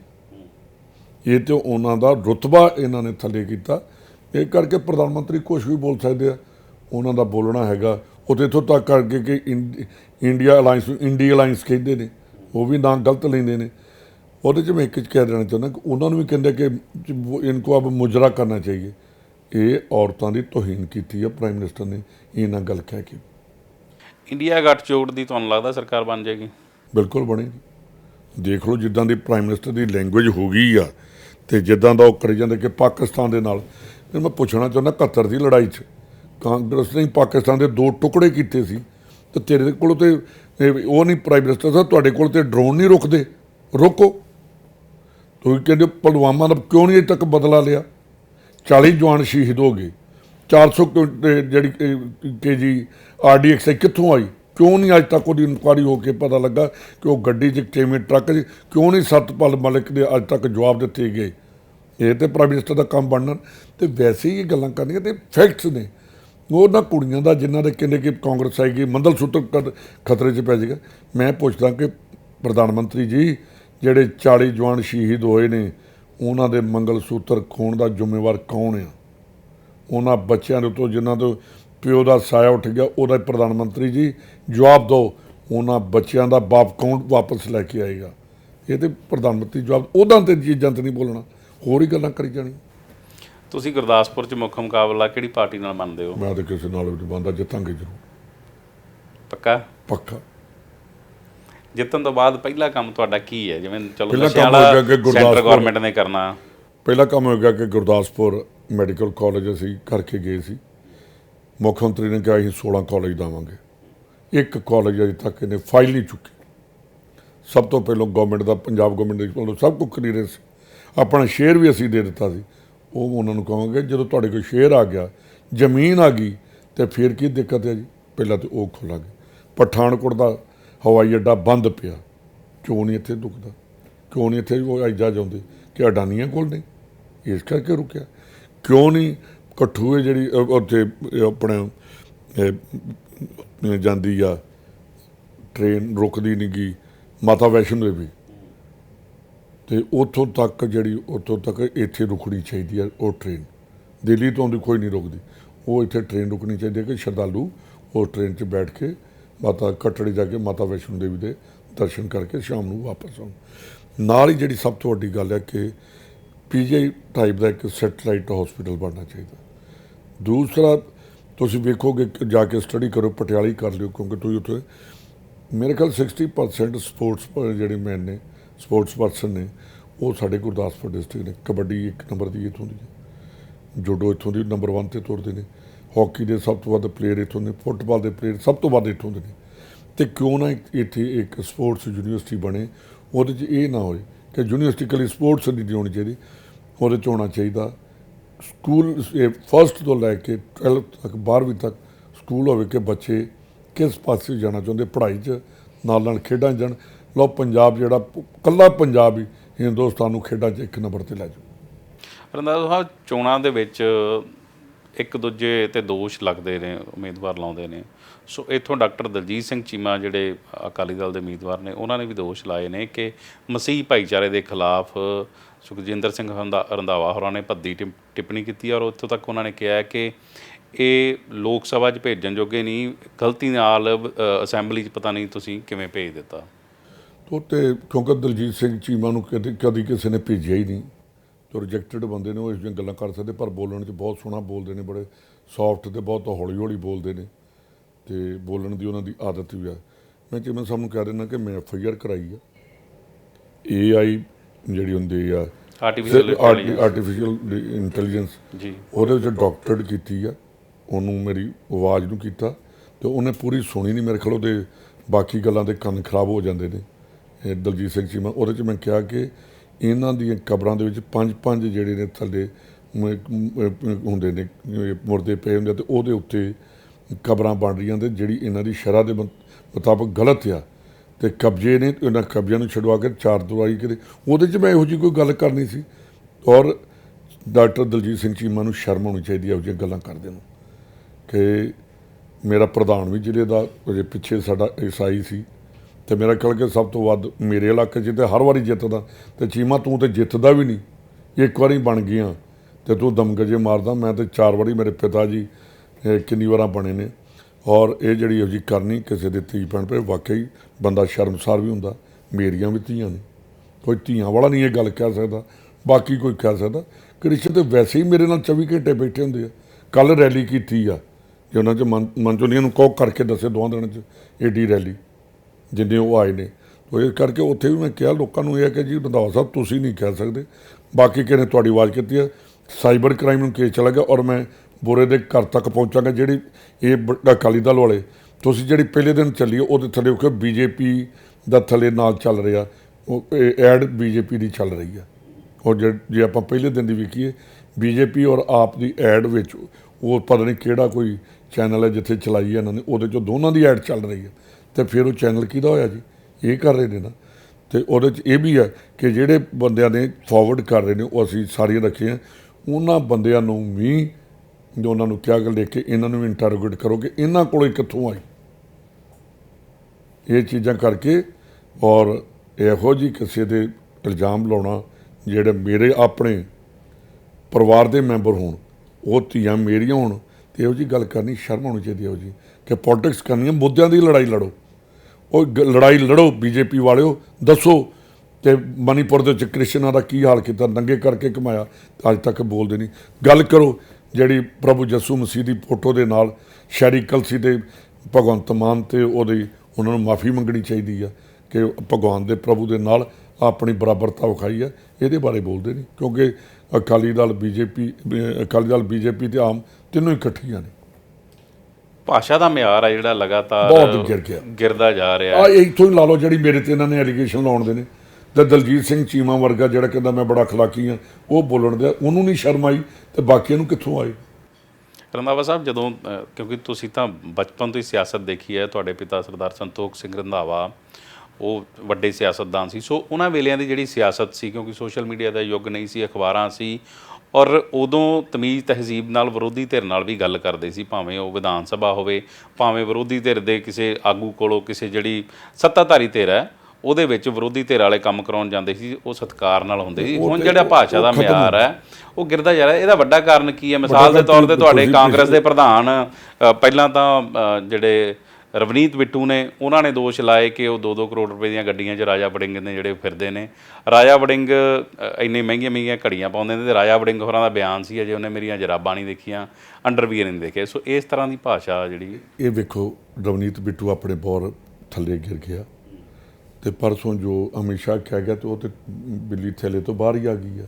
ਇਹ ਤੇ ਉਹਨਾਂ ਦਾ ਰੁਤਬਾ ਇਹਨਾਂ ਨੇ ਥੱਲੇ ਕੀਤਾ। ਇਹ ਕਰਕੇ ਪ੍ਰਧਾਨ ਮੰਤਰੀ ਕੁਝ ਵੀ ਬੋਲ ਸਕਦੇ ਆ, ਉਹਨਾਂ ਦਾ ਬੋਲਣਾ ਹੈਗਾ। ਉਹ ਤੇ ਇੱਥੋਂ ਤੱਕ ਕਰਕੇ ਕਿ ਇੰਡ- ਇੰਡੀਆ ਅਲਾਈਅੰਸ ਨੂੰ ਇੰਡੀਆ ਅਲਾਈਅੰਸ ਕਹਿੰਦੇ ਨੇ। ਉਹ ਵੀ ਨਾਂ ਗਲਤ ਲੈਂਦੇ ਨੇ। ਉਹਦੇ ਚ ਮੈਂ ਇੱਕ ਚ ਕਹਿ ਦੇਣਾ ਚਾਹੁੰਦਾ ਕਿ ਉਹਨਾਂ ਨੂੰ ਵੀ ਕਹਿੰਦੇ ਕਿ ਇਨਕੋ ਅਬ ਮੁਜਰਾ ਕਰਨਾ ਚਾਹੀਏ। ਇਹ ਔਰਤਾਂ ਦੀ ਤੋਹੀਨ ਕੀਤੀ ਹੈ ਪ੍ਰਾਈਮ ਮਿਨਿਸਟਰ ਨੇ ਇਹ ਨਾਲ ਗੱਲ ਕਹਿ ਕੇ। ਇੰਡੀਆ ਗੱਠਜੋੜ ਦੀ ਤੁਹਾਨੂੰ ਲੱਗਦਾ ਸਰਕਾਰ ਬਣ ਜਾਏਗੀ? ਬਿਲਕੁਲ ਬਣੇਗੀ। ਦੇਖ ਲਓ ਜਿੱਦਾਂ ਦੀ ਪ੍ਰਾਈਮ ਮਿਨਿਸਟਰ ਦੀ ਲੈਂਗੁਏਜ ਹੋ ਗਈ ਆ ਤੇ ਜਿੱਦਾਂ ਦਾ ਉਹ ਕਰੀ ਜਾਂਦੇ ਕਿ ਪਾਕਿਸਤਾਨ ਦੇ ਨਾਲ। ਮੈਂ ਪੁੱਛਣਾ ਚਾਹੁੰਦਾ 71 ਦੀ ਲੜਾਈ 'ਚ। ਕਾਂਗਰਸ ਨੇ ਪਾਕਿਸਤਾਨ ਦੇ ਦੋ ਟੁਕੜੇ ਕੀਤੇ ਸੀ ਤੇ ਤੇਰੇ ਕੋਲ ਤੇ ਉਹ ਨਹੀਂ ਪ੍ਰਾਈਮ ਮਿਨਿਸਟਰ ਸਾਹਿਬ ਤੁਹਾਡੇ ਕੋਲ ਤੇ ਡਰੋਨ ਨਹੀਂ ਰੁਕਦੇ। ਰੋਕੋ। ਤੁਸੀਂ ਕਹਿੰਦੇ ਪੁਲਵਾਮਾ ਦਾ ਕਿਉਂ ਨਹੀਂ ਅਜੇ ਤੱਕ ਬਦਲਾ ਲਿਆ? 40 ਜਵਾਨ ਸ਼ਹੀਦ ਹੋ ਗਏ। 400 ਕੁ- ਅਹ ਜਿਹੜੀ ਕੇਜੀ ਆਰਡੀਐਕਸ ਕਿੱਥੋਂ ਆਈ? ਕਿਉਂ ਨਹੀਂ ਅੱਜ ਤੱਕ ਉਹਦੀ ਇਨਕੁਆਰੀ ਹੋ ਕੇ ਪਤਾ ਲੱਗਾ ਕਿ ਉਹ ਗੱਡੀ 'ਚ ਕਿਵੇਂ ਟਰੱਕ 'ਚ ਕਿਉਂ ਨਹੀਂ ਸਤਪਾਲ ਮਲਿਕ ਦੇ ਅੱਜ ਤੱਕ ਜਵਾਬ ਦਿੱਤੇ ਗਏ? ਇਹ ਤੇ ਪ੍ਰਾਈਮ ਮਿਨਿਸਟਰ ਦਾ ਕੰਮ ਬਣਨਾ। ਤੇ ਵੈਸੇ ਹੀ ਇਹ ਗੱਲਾਂ ਕਰਨੀਆਂ ਤੇ ਫੈਕਟਸ ਨੇ। ਉਹਨਾਂ ਕੁੜੀਆਂ ਦਾ ਜਿਨ੍ਹਾਂ ਦੇ ਕਹਿੰਦੇ ਕਿ ਕਾਂਗਰਸ ਆਏਗੀ ਮੰਦਲ ਸੂਤਰ ਕਦ- ਖਤਰੇ 'ਚ ਪੈ ਜਾਏਗਾ। ਮੈਂ ਪੁੱਛਦਾ ਕਿ ਪ੍ਰਧਾਨ ਮੰਤਰੀ ਜੀ, ਜਿਹੜੇ 40 ਜਵਾਨ ਸ਼ਹੀਦ ਹੋਏ ਨੇ ਉਹਨਾਂ ਦੇ ਮੰਗਲ ਸੂਤਰ ਖੋਣ ਦਾ ਜ਼ਿੰਮੇਵਾਰ ਕੌਣ ਆ? ਉਹਨਾਂ ਬੱਚਿਆਂ ਦੇ ਉੱਤੋਂ ਜਿਨ੍ਹਾਂ ਤੋਂ ਪਿਓ ਦਾ ਸਾਇਆ ਉੱਠ ਗਿਆ ਉਹਦਾ ਪ੍ਰਧਾਨ ਮੰਤਰੀ ਜੀ ਜਵਾਬ ਦਿਓ ਉਹਨਾਂ ਬੱਚਿਆਂ ਦਾ ਬਾਪ ਕੌਣ ਵਾਪਸ ਲੈ ਕੇ ਆਏਗਾ? ਇਹ ਤੇ ਪ੍ਰਧਾਨ ਮੰਤਰੀ ਜਵਾਬ ਉਹਦਾਂ ਤੇ ਚੀਜ਼ਾਂ ਤੇ ਨਹੀਂ ਬੋਲਣਾ ਹੋਰ ਹੀ ਗੱਲਾਂ ਕਰੀ ਜਾਣੀ ਤੁਸੀਂ ਗੁਰਦਾਸਪੁਰ 'ਚ ਮੁੱਖ ਮੁਕਾਬਲਾ ਕਿਹੜੀ ਪਾਰਟੀ ਨਾਲ ਮੰਨਦੇ ਹੋ? ਮੈਂ ਤਾਂ ਕਿਸੇ ਨਾਲ ਵੀ ਬੰਦਾ ਜਿੱਤਾਂਗੇ ਜ਼ਰੂਰ। ਪੱਕਾ? ਪੱਕਾ। ਜਿੱਤਣ ਤੋਂ ਬਾਅਦ ਪਹਿਲਾ ਕੰਮ ਤੁਹਾਡਾ ਕੀ ਹੈ? ਜਿਵੇਂ ਚਲੋ ਨਸ਼ਿਆਂ ਵਾਲਾ ਸੈਂਟਰ ਗਵਰਨਮੈਂਟ ਨੇ ਕਰਨਾ। ਪਹਿਲਾ ਕੰਮ ਹੋ ਗਿਆ ਕਿ ਗੁਰਦਾਸਪੁਰ ਮੈਡੀਕਲ ਕਾਲਜ ਅਸੀਂ ਕਰਕੇ ਗਏ ਸੀ। ਮੁੱਖ ਮੰਤਰੀ ਨੇ ਕਿਹਾ ਅਸੀਂ 16 ਕਾਲਜ ਦੇਵਾਂਗੇ। ਇੱਕ ਕਾਲਜ ਅਜੇ ਤੱਕ ਇਹਨੇ ਫਾਈਲ ਨਹੀਂ ਚੁੱਕੀ। ਸਭ ਤੋਂ ਪਹਿਲਾਂ ਗਵਰਨਮੈਂਟ ਦਾ ਪੰਜਾਬ ਗਵਰਨਮੈਂਟ ਦੇ ਕੋਲੋਂ ਸਭ ਕੁਝ ਕਲੀਅਰੈਂਸ ਆਪਣਾ ਸ਼ੇਅਰ ਵੀ ਅਸੀਂ ਦੇ ਦਿੱਤਾ ਸੀ। ਉਹ ਉਹਨਾਂ ਨੂੰ ਕਹਾਂਗੇ ਜਦੋਂ ਤੁਹਾਡੇ ਕੋਲ ਸ਼ੇਅਰ ਆ ਗਿਆ ਜ਼ਮੀਨ ਆ ਗਈ ਤੇ ਫਿਰ ਕੀ ਦਿੱਕਤ ਹੈ ਜੀ? ਪਹਿਲਾਂ ਤੇ ਉਹ ਖੋਲਾਂਗੇ। ਪਠਾਨਕੋਟ ਦਾ ਹਵਾਈ ਅੱਡਾ ਬੰਦ ਪਿਆ। ਕਿਉਂ ਨਹੀਂ ਇੱਥੇ ਦੁਖਦਾ ਕਿਉਂ ਨਹੀਂ ਇੱਥੇ ਉਹ ਆਈਜਾ ਜਾਂਦੇ ਕਿ ਅਡਾਨੀਆਂ ਕੋਲ ਨਹੀਂ? ਇਸ ਕਰਕੇ ਰੁਕਿਆ। ਕਿਉਂ ਨਹੀਂ ਕਠੂਏ ਜਿਹੜੀ ਉੱਥੇ ਇਹ ਆਪਣੇ ਜਾਂਦੀ ਆ ਟ੍ਰੇਨ ਰੁਕਦੀ ਨਹੀਂ ਗਈ ਮਾਤਾ ਵੈਸ਼ਨੋ ਦੇਵੀ। ਤੇ ਉੱਥੋਂ ਤੱਕ ਜਿਹੜੀ, ਉੱਥੋਂ ਤੱਕ ਇੱਥੇ ਰੁਕਣੀ ਚਾਹੀਦੀ ਆ, ਉਹ ਟ੍ਰੇਨ ਦਿੱਲੀ ਤੋਂ ਦੀ ਕੋਈ ਨਹੀਂ ਰੁਕਦੀ। ਉਹ ਇੱਥੇ ਟ੍ਰੇਨ ਰੁਕਣੀ ਚਾਹੀਦੀ ਹੈ ਕਿ ਸ਼ਰਧਾਲੂ ਉਹ ਟ੍ਰੇਨ 'ਚ ਬੈਠ ਕੇ ਮਾਤਾ ਕਟੜੀ ਜਾ ਕੇ ਮਾਤਾ ਵੈਸ਼ਨੋ ਦੇਵੀ ਦੇ ਦਰਸ਼ਨ ਕਰਕੇ ਸ਼ਾਮ ਨੂੰ ਵਾਪਸ ਆਉਣ। ਨਾਲ ਹੀ ਜਿਹੜੀ ਸਭ ਤੋਂ ਵੱਡੀ ਗੱਲ ਹੈ ਕਿ ਪੀਜੀ ਟਾਈਪ ਦਾ ਇੱਕ ਸੈਟਲਾਈਟ ਹਸਪੀਟਲ ਬਣਨਾ ਚਾਹੀਦਾ। ਦੂਸਰਾ, ਤੁਸੀਂ ਵੇਖੋਗੇ ਕਿ ਜਾ ਕੇ ਸਟੱਡੀ ਕਰੋ, ਪਟਿਆਲੀ ਕਰ ਲਿਓ, ਕਿਉਂਕਿ ਤੁਸੀਂ ਉੱਥੇ ਮੇਰੇ ਖਿਆਲ 60% ਸਪੋਰਟਸ ਜਿਹੜੇ ਮੈਨ ਨੇ ਸਪੋਰਟਸ ਪਰਸਨ ਨੇ, ਉਹ ਸਾਡੇ ਗੁਰਦਾਸਪੁਰ ਡਿਸਟ੍ਰਿਕਟ ਨੇ। ਕਬੱਡੀ ਇੱਕ ਨੰਬਰ ਦੀ ਇੱਥੋਂ ਦੀ ਹੈ। ਜੂਡੋ ਇੱਥੋਂ ਦੀ ਨੰਬਰ 1 ਤੇ ਤੁਰਦੇ ਨੇ। ਹਾਕੀ ਦੇ ਸਭ ਤੋਂ ਵੱਧ ਪਲੇਅਰ ਇੱਥੋਂ ਦੇ, ਫੁੱਟਬਾਲ ਦੇ ਪਲੇਅਰ ਸਭ ਤੋਂ ਵੱਧ ਇੱਥੋਂ ਦੇ ਨੇ। ਤੇ ਕਿਉਂ ਨਾ ਇੱਥੇ ਇੱਕ ਸਪੋਰਟਸ ਯੂਨੀਵਰਸਿਟੀ ਬਣੇ, ਉਹਦੇ 'ਚ ਇਹ ਨਾ ਹੋਏ ਕਿ ਯੂਨੀਵਰਸਿਟੀ ਕੱਲੀ ਸਪੋਰਟਸ ਦੀ ਨਹੀਂ ਹੋਣੀ ਚਾਹੀਦੀ, ਉਹਦੇ 'ਚ ਹੋਣਾ ਚਾਹੀਦਾ। ਸਕੂਲ ਫਸਟ ਤੋਂ ਲੈ ਕੇ 12th ਤੱਕ 12ਵੀਂ ਤੱਕ ਸਕੂਲ ਹੋਵੇ ਕਿ ਬੱਚੇ ਕਿਸ ਪਾਸੇ ਜਾਣਾ ਚਾਹੁੰਦੇ, ਪੜ੍ਹਾਈ 'ਚ ਨਾਲ ਨਾਲ ਖੇਡਾਂ ਜਾਣ। ਲਓ ਪੰਜਾਬ ਜਿਹੜਾ ਪ- ਕੱਲਾ ਪੰਜਾਬ ਹੀ ਹਿੰਦੁਸਤਾਨ ਨੂੰ ਖੇਡਾਂ 'ਚ ਇੱਕ ਨੰਬਰ ਤੇ ਲੈ ਜਾਊ ਰੰਦਾਵਾ ਸਾਹਿਬ, ਚੋਣਾਂ ਦੇ ਵਿੱਚ ਇੱਕ ਦੂਜੇ ਤੇ ਦੋਸ਼ ਲੱਗਦੇ ਨੇ, ਉਮੀਦਵਾਰ ਲਾਉਂਦੇ ਨੇ। ਸੋ ਇੱਥੋਂ ਡਾਕਟਰ ਦਲਜੀਤ ਸਿੰਘ ਚੀਮਾ ਜਿਹੜੇ ਅਕਾਲੀ ਦਲ ਦੇ ਉਮੀਦਵਾਰ ਨੇ, ਉਹਨਾਂ ਨੇ ਵੀ ਦੋਸ਼ ਲਾਏ ਨੇ ਕਿ ਮਸੀਹ ਭਾਈਚਾਰੇ ਦੇ ਖਿਲਾਫ ਸੁਖਜਿੰਦਰ ਸਿੰਘ ਰੰਧਾ- ਰੰਧਾਵਾ ਹੋਰਾਂ ਨੇ ਭੱਦੀ ਟਿਪ- ਟਿੱਪਣੀ ਕੀਤੀ ਔਰ ਉੱਥੋਂ ਤੱਕ ਉਹਨਾਂ ਨੇ ਕਿਹਾ ਕਿ ਇਹ ਲੋਕ ਸਭਾ 'ਚ ਭੇਜਣ ਜੋਗੇ ਨਹੀਂ, ਗਲਤੀ ਨਾਲ ਅਸੈਂਬਲੀ 'ਚ ਪਤਾ ਨਹੀਂ ਤੁਸੀਂ ਕਿਵੇਂ ਭੇਜ ਦਿੱਤਾ। ਉਹ ਤੇ ਕਿਉਂਕਿ ਦਲਜੀਤ ਸਿੰਘ ਚੀਮਾ ਨੂੰ ਕਦੇ, ਕਦੀ ਕਿਸੇ ਨੇ ਭੇਜਿਆ ਹੀ ਨਹੀਂ। ਤੇ ਰਿਜੈਕਟਡ ਬੰਦੇ ਨੇ ਉਹ ਇਸ ਦੀਆਂ ਗੱਲਾਂ ਕਰ ਸਕਦੇ ਪਰ ਬੋਲਣ 'ਚ ਬਹੁਤ ਸੋਹਣਾ ਬੋਲਦੇ ਨੇ ਬੜੇ ਸੌਫਟ ਤੇ ਬਹੁਤ ਹੌਲੀ ਹੌਲੀ ਬੋਲਦੇ ਨੇ ਤੇ ਬੋਲਣ ਦੀ ਉਹਨਾਂ ਦੀ ਆਦਤ ਵੀ ਆ। ਮੈਂ ਚੀਮਾ ਸਾਹਿਬ ਨੂੰ ਕਹਿ ਦਿੰਦਾ ਕਿ ਮੈਂ ਐਫ ਆਈ ਆਰ ਕਰਾਈ ਆ। ਏਆਈ ਜਿਹੜੀ ਹੁੰਦੀ ਆ ਆਰਟੀਫੀਸ਼ੀਅਲ ਆਰਟੀਫੀਸ਼ੀਅਲ ਇੰਟੈਲੀਜੈਂਸ ਜੀ। ਉਹਦੇ ਵਿੱਚ ਡਾਕਟਰੇਟ ਕੀਤੀ ਆ ਉਹਨੂੰ ਮੇਰੀ ਆਵਾਜ਼ ਨੂੰ ਕੀਤਾ ਤੇ ਉਹਨੇ ਪੂਰੀ ਸੁਣੀ ਨਹੀਂ ਮੇਰੇ ਖਿਆਲ ਉਹਦੇ ਬਾਕੀ ਗੱਲਾਂ ਦੇ ਕੰਨ ਖਰਾਬ ਹੋ ਜਾਂਦੇ ਨੇ। ਇਹ ਦਲਜੀਤ ਸਿੰਘ ਚੀਮਾ ਉਹਦੇ 'ਚ ਮੈਂ ਕਿਹਾ ਕਿ ਇਹਨਾਂ ਦੀਆਂ ਕਬਰਾਂ ਦੇ ਵਿੱਚ ਪੰਜ ਪੰਜ ਜਿਹੜੇ ਨੇ ਥੱਲੇ ਹੁੰਦੇ ਨੇ ਮੁਰਦੇ ਪਏ ਹੁੰਦੇ ਆ ਤੇ ਉਹਦੇ ਉੱਤੇ ਕਬਰਾਂ ਬਣ ਰਹੀਆਂ ਤੇ ਜਿਹੜੀ ਇਹਨਾਂ ਦੀ ਸ਼ਰ੍ਹਾ ਦੇ ਮੁਤਾਬਕ ਗਲਤ ਆ। ਤੇ ਕਬਜ਼ੇ ਨੇ ਇਹਨਾਂ ਕਬਜ਼ਿਆਂ ਨੂੰ ਛਡਵਾ ਕੇ ਚਾਰ ਦਵਾਈ ਕਿਤੇ। ਉਹਦੇ 'ਚ ਮੈਂ ਇਹੋ ਜਿਹੀ ਕੋਈ ਗੱਲ ਕਰਨੀ ਸੀ। ਔਰ ਡਾਕਟਰ ਦਲਜੀਤ ਸਿੰਘ ਚੀਮਾ ਨੂੰ ਸ਼ਰਮ ਆਉਣੀ ਚਾਹੀਦੀ ਹੈ ਇਹੋ ਜਿਹੀਆਂ ਗੱਲਾਂ ਕਰਦੇ ਨੂੰ। ਕਿ ਮੇਰਾ ਪ੍ਰਧਾਨ ਵੀ ਜ਼ਿਲ੍ਹੇ ਦਾ ਪਿੱਛੇ ਸਾਡਾ ਈਸਾਈ ਸੀ। ਤੇ ਮੇਰਾ ਖਿਆਲ ਕਿ ਸਭ ਤੋਂ ਵੱਧ ਮੇਰੇ ਇਲਾਕੇ 'ਚ ਤੇ ਹਰ ਵਾਰੀ ਜਿੱਤਦਾ। ਤੇ ਚੀਮਾ ਤੂੰ ਤੇ ਜਿੱਤਦਾ ਵੀ ਨਹੀਂ। ਇੱਕ ਵਾਰੀ ਬਣ ਗਿਆ ਤੇ ਤੂੰ ਦਮਗਜੇ ਮਾਰਦਾ। ਮੈਂ ਤੇ ਚਾਰ ਵਾਰੀ ਮੇਰੇ ਪਿਤਾ ਜੀ ਕਿੰਨੀ ਵਾਰਾਂ ਬਣੇ ਨੇ। ਔਰ ਇਹ ਜਿਹੜੀ ਇਹੋ ਜਿਹੀ ਕਰਨੀ ਕਿਸੇ ਦੇ ਧੀ ਭੈਣ ਪਏ ਵਾਕਈ ਬੰਦਾ ਸ਼ਰਮਸਾਰ ਵੀ ਹੁੰਦਾ। ਮੇਰੀਆਂ ਵੀ ਧੀਆਂ ਨੇ। ਕੋਈ ਧੀਆਂ ਵਾਲਾ ਨਹੀਂ ਇਹ ਗੱਲ ਕਹਿ ਸਕਦਾ। ਬਾਕੀ ਕੋਈ ਕਹਿ ਸਕਦਾ। ਕ੍ਰਿਸ਼ਨ ਤੇ ਵੈਸੇ ਹੀ ਮੇਰੇ ਨਾਲ 24 ਘੰਟੇ ਬੈਠੇ ਹੁੰਦੇ ਆ। ਕੱਲ ਰੈਲੀ ਕੀਤੀ ਆ। ਜੇ ਉਹਨਾਂ ਚ ਮਨ- ਮਨਚੋਨੀਆਂ ਨੂੰ ਕੌਕ ਕਰਕੇ ਦੱਸੇ ਦੋਹਾਂ ਦਿਨਾਂ ਚ, ਏਡੀ ਰੈਲੀ। ਜਿੰਨੇ ਉਹ ਆਏ ਨੇ। ਤੋ ਇਹ ਕਰਕੇ ਉੱਥੇ ਵੀ ਮੈਂ ਕਿਹਾ ਲੋਕਾਂ ਨੂੰ ਇਹ ਹੈ ਕਿ ਜੀ ਰੰਧਾਵਾ ਸਾਹਿਬ ਤੁਸੀਂ ਨਹੀਂ ਕਹਿ ਸਕਦੇ। ਬਾਕੀ ਕਿਹਨੇ ਤੁਹਾਡੀ ਆਵਾਜ਼ ਕੀਤੀ ਹੈ? ਸਾਈਬਰ ਕ੍ਰਾਈਮ ਨੂੰ ਕੇਸ ਚਲਾ ਗਿਆ ਔਰ ਮੈਂ ਬੋਰੇ ਦੇ ਘਰ ਤੱਕ ਪਹੁੰਚਾਂਗਾ ਜਿਹੜੀ ਇਹ ਬ- ਅਕਾਲੀ ਦਲ ਵਾਲੇ। ਤੁਸੀਂ ਜਿਹੜੀ ਪਹਿਲੇ ਦਿਨ ਚੱਲੀ ਉਹਦੇ ਥੱਲੇ ਕਿ ਬੀਜੇਪੀ ਦਾ ਥੱਲੇ ਨਾਲ ਚੱਲ ਰਿਹਾ। ਉਹ ਐਡ ਬੀਜੇਪੀ ਦੀ ਚੱਲ ਰਹੀ ਹੈ। ਔਰ ਜੇ ਜੇ ਆਪਾਂ ਪਹਿਲੇ ਦਿਨ ਦੀ ਵੇਖੀਏ ਬੀਜੇਪੀ ਔਰ ਆਪ ਦੀ ਐਡ ਵਿੱਚ ਉਹ ਪਤਾ ਨਹੀਂ ਕਿਹੜਾ ਕੋਈ ਚੈਨਲ ਹੈ ਜਿੱਥੇ ਚਲਾਈ ਹੈ ਇਹਨਾਂ ਨੇ, ਉਹਦੇ ਚੋਂ ਦੋਨਾਂ ਦੀ ਐਡ ਚੱਲ ਰਹੀ ਹੈ। ਤੇ ਫਿਰ ਉਹ ਚੈਨਲ ਕਿਹਦਾ ਹੋਇਆ ਜੀ? ਇਹ ਕਰ ਰਹੇ ਨੇ ਨਾ। ਤੇ ਉਹਦੇ ਚ ਇਹ ਵੀ ਹੈ ਕਿ ਜਿਹੜੇ ਬੰਦਿਆਂ ਨੇ ਫਾਰਵਰਡ ਕਰ ਰਹੇ ਨੇ, ਉਹ ਅਸੀਂ ਸਾਰੀਆਂ ਰੱਖੀਆਂ ਉਹਨਾਂ ਬੰਦਿਆਂ ਨੂੰ ਵੀ ਜੋ ਉਹਨਾਂ ਨੂੰ ਕਿਹਾ ਗੱਲ ਦੇਖ ਕੇ ਇਹਨਾਂ ਨੂੰ ਇੰਟਰੋਗੇਟ ਕਰੋ ਕਿ ਇਹਨਾਂ ਕੋਲੋਂ ਕਿੱਥੋਂ ਆਈ ਇਹ ਚੀਜ਼ਾਂ ਕਰਕੇ ਔਰ ਇਹੋ ਜੀ ਕਿਸੇ ਦੇ ਇਲਜ਼ਾਮ ਲਾਉਣਾ, ਜਿਹੜੇ ਮੇਰੇ ਆਪਣੇ ਪਰਿਵਾਰ ਦੇ ਮੈਂਬਰ ਹੋਣ, ਉਹ ਧੀਆਂ ਮੇਰੀਆਂ ਹੋਣ, ਤੇ ਇਹੋ ਜੀ ਗੱਲ ਕਰਨੀ ਸ਼ਰਮ ਹੋਣੀ ਚਾਹੀਦੀ ਹੈ ਜੀ ਕਿ ਪੋਲਿਟਿਕਸ ਕਰਨੀ ਹੈ, ਮੁੱਦਿਆਂ ਦੀ ਲੜਾਈ ਲੜੋ। ਉਹ ਗ- ਲੜਾਈ ਲੜੋ ਬੀਜੇਪੀ ਵਾਲਿਓ, ਦੱਸੋ। ਤੇ ਮਨੀਪੁਰ ਦੇ ਵਿੱਚ ਕ੍ਰਿਸ਼ਨਾ ਦਾ ਕੀ ਹਾਲ ਕੀਤਾ, ਨੰਗੇ ਕਰਕੇ ਕਮਾਇਆ ਅੱਜ ਤੱਕ ਬੋਲਦੇ ਨਹੀਂ। ਗੱਲ ਕਰੋ, ਜਿਹੜੀ ਪ੍ਰਭੂ ਜੱਸੂ ਮਸੀਹ ਦੀ ਫੋਟੋ ਦੇ ਨਾਲ ਸ਼ੈਰੀ ਕਲਸੀ ਦੇ ਭਗਵੰਤ ਮਾਨ ਤੇ ਉਹਦੀ, ਉਹਨਾਂ ਨੂੰ ਮਾਫੀ ਮੰਗਣੀ ਚਾਹੀਦੀ ਆ ਕਿ ਭਗਵਾਨ ਦੇ ਪ੍ਰਭੂ ਦੇ ਨਾਲ ਆਪਣੀ ਬਰਾਬਰਤਾ ਵਿਖਾਈ ਹੈ ਇਹਦੇ ਬਾਰੇ ਬੋਲਦੇ ਨਹੀਂ, ਕਿਉਂਕਿ ਅਕਾਲੀ ਦਲ, ਬੀਜੇਪੀ ਅਕਾਲੀ ਦਲ, ਬੀਜੇਪੀ ਤੇ ਆਮ ਤਿੰਨੋਂ ਇਕੱਠੀਆਂ ਨੇ। ਭਾਸ਼ਾ ਦਾ ਮਿਆਰ ਆ ਜਿਹੜਾ ਲਗਾਤਾਰ ਬਹੁਤ ਗਿਰ ਗਿਆ। ਗਿਰਦਾ ਜਾ ਰਿਹਾ ਆ ਇੱਥੋਂ ਹੀ ਲਾ ਲਓ ਜਿਹੜੀ ਮੇਰੇ ਤੇ ਇਹਨਾਂ ਨੇ ਐਲੀਗੇਸ਼ਨ ਲਾਉਣ ਦੇ ਨੇ। ਤੇ ਦਲਜੀਤ ਸਿੰਘ ਚੀਮਾ ਵਰਗਾ ਜਿਹੜਾ ਕਹਿੰਦਾ ਮੈਂ ਬੜਾ ਅਖਲਾਕੀ ਆ ਉਹ ਬੋਲਣ ਦੇ ਉਹਨੂੰ ਨਹੀਂ ਸ਼ਰਮ ਆਈ ਤੇ ਬਾਕੀਆਂ ਨੂੰ ਕਿੱਥੋਂ ਆਈ ਰੰਧਾਵਾ ਸਾਹਿਬ ਜਦੋਂ ਅ, ਕਿਉਂਕਿ ਤੁਸੀਂ ਤਾਂ ਬਚਪਨ ਤੋਂ ਹੀ ਸਿਆਸਤ ਦੇਖੀ ਹੈ ਤੁਹਾਡੇ ਪਿਤਾ ਸਰਦਾਰ ਸੰਤੋਖ ਸਿੰਘ ਰੰਧਾਵਾ ਉਹ ਵੱਡੇ ਸਿਆਸਤਦਾਨ ਸੀ। ਸੋ ਉਹਨਾਂ ਵੇਲਿਆਂ ਦੀ ਜਿਹੜੀ ਸਿਆਸਤ ਸੀ ਕਿਉਂਕਿ ਸੋਸ਼ਲ ਮੀਡੀਆ ਦਾ ਯੁੱਗ ਨਹੀਂ ਸੀ ਅਖਬਾਰਾਂ ਸੀ ਔਰ ਉਦੋਂ ਤਮੀਜ਼ ਤਹਿਜ਼ੀਬ ਨਾਲ ਵਿਰੋਧੀ ਧਿਰ ਨਾਲ ਵੀ ਗੱਲ ਕਰਦੇ ਸੀ ਭਾਵੇਂ ਉਹ ਵਿਧਾਨ ਸਭਾ ਹੋਵੇ ਭਾਵੇਂ ਵਿਰੋਧੀ ਧਿਰ ਦੇ ਕਿਸੇ ਆਗੂ ਕੋਲੋਂ ਕਿਸੇ ਜਿਹੜੀ ਸੱਤਾਧਾਰੀ ਧਿਰ ਹੈ ਉਹਦੇ ਵਿੱਚ ਵਿਰੋਧੀ ਧਿਰ ਵਾਲੇ ਕੰਮ ਕਰਾਉਣ ਜਾਂਦੇ ਸੀ ਉਹ ਸਤਕਾਰ ਨਾਲ ਹੁੰਦੇ ਸੀ। ਹੁਣ ਜਿਹੜਾ ਭਾਸ਼ਾ ਦਾ ਮਿਆਰ ਹੈ ਉਹ ਗਿਰਦਾ ਜਾ ਰਿਹਾ। ਇਹਦਾ ਵੱਡਾ ਕਾਰਨ ਕੀ ਹੈ? ਮਿਸਾਲ ਦੇ ਤੌਰ ਤੇ ਤੁਹਾਡੇ ਕਾਂਗਰਸ ਦੇ ਪ੍ਰਧਾਨ ਪਹਿਲਾਂ ਤਾਂ ਜਿਹੜੇ ਰਵਨੀਤ ਬਿੱਟੂ ਨੇ, ਉਹਨਾਂ ਨੇ ਦੋਸ਼ ਲਾਏ ਕਿ ਉਹ 2-2 ਕਰੋੜ ਰੁਪਏ ਦੀਆਂ ਗੱਡੀਆਂ 'ਚ ਰਾਜਾ ਵੜਿੰਗ ਨੇ ਜਿਹੜੇ ਫਿਰਦੇ ਨੇ। ਰਾਜਾ ਵੜਿੰਗ ਇੰਨੇ ਮਹਿੰਗੀਆਂ ਮਹਿੰਗੀਆਂ ਘੜੀਆਂ ਪਾਉਂਦੇ ਨੇ ਤੇ ਰਾਜਾ ਵੜਿੰਗ ਹੋਰਾਂ ਦਾ ਬਿਆਨ ਸੀ, ਅਜੇ ਉਹਨੇ ਮੇਰੀਆਂ ਜਰਾਬਾਂ ਨਹੀਂ ਦੇਖੀਆਂ ਅੰਡਰਵੀਅਰ ਨਹੀਂ ਦੇਖੇ। ਸੋ ਇਸ ਤਰ੍ਹਾਂ ਦੀ ਭਾਸ਼ਾ ਜਿਹੜੀ ਇਹ ਵੇਖੋ, ਰਵਨੀਤ ਬਿੱਟੂ ਆਪਣੇ ਬਹੁਤ ਥੱਲੇ ਗਿਰ ਗਿਆ ਤੇ ਪਰਸੋਂ ਜੋ ਅਮਿਤ ਸ਼ਾਹ ਕਹਿ ਗਿਆ ਤੇ ਉਹ ਤੇ ਬਿੱਲੀ ਥੱਲੇ ਤੋਂ ਬਾਹਰ ਹੀ ਆ ਗਈ ਆ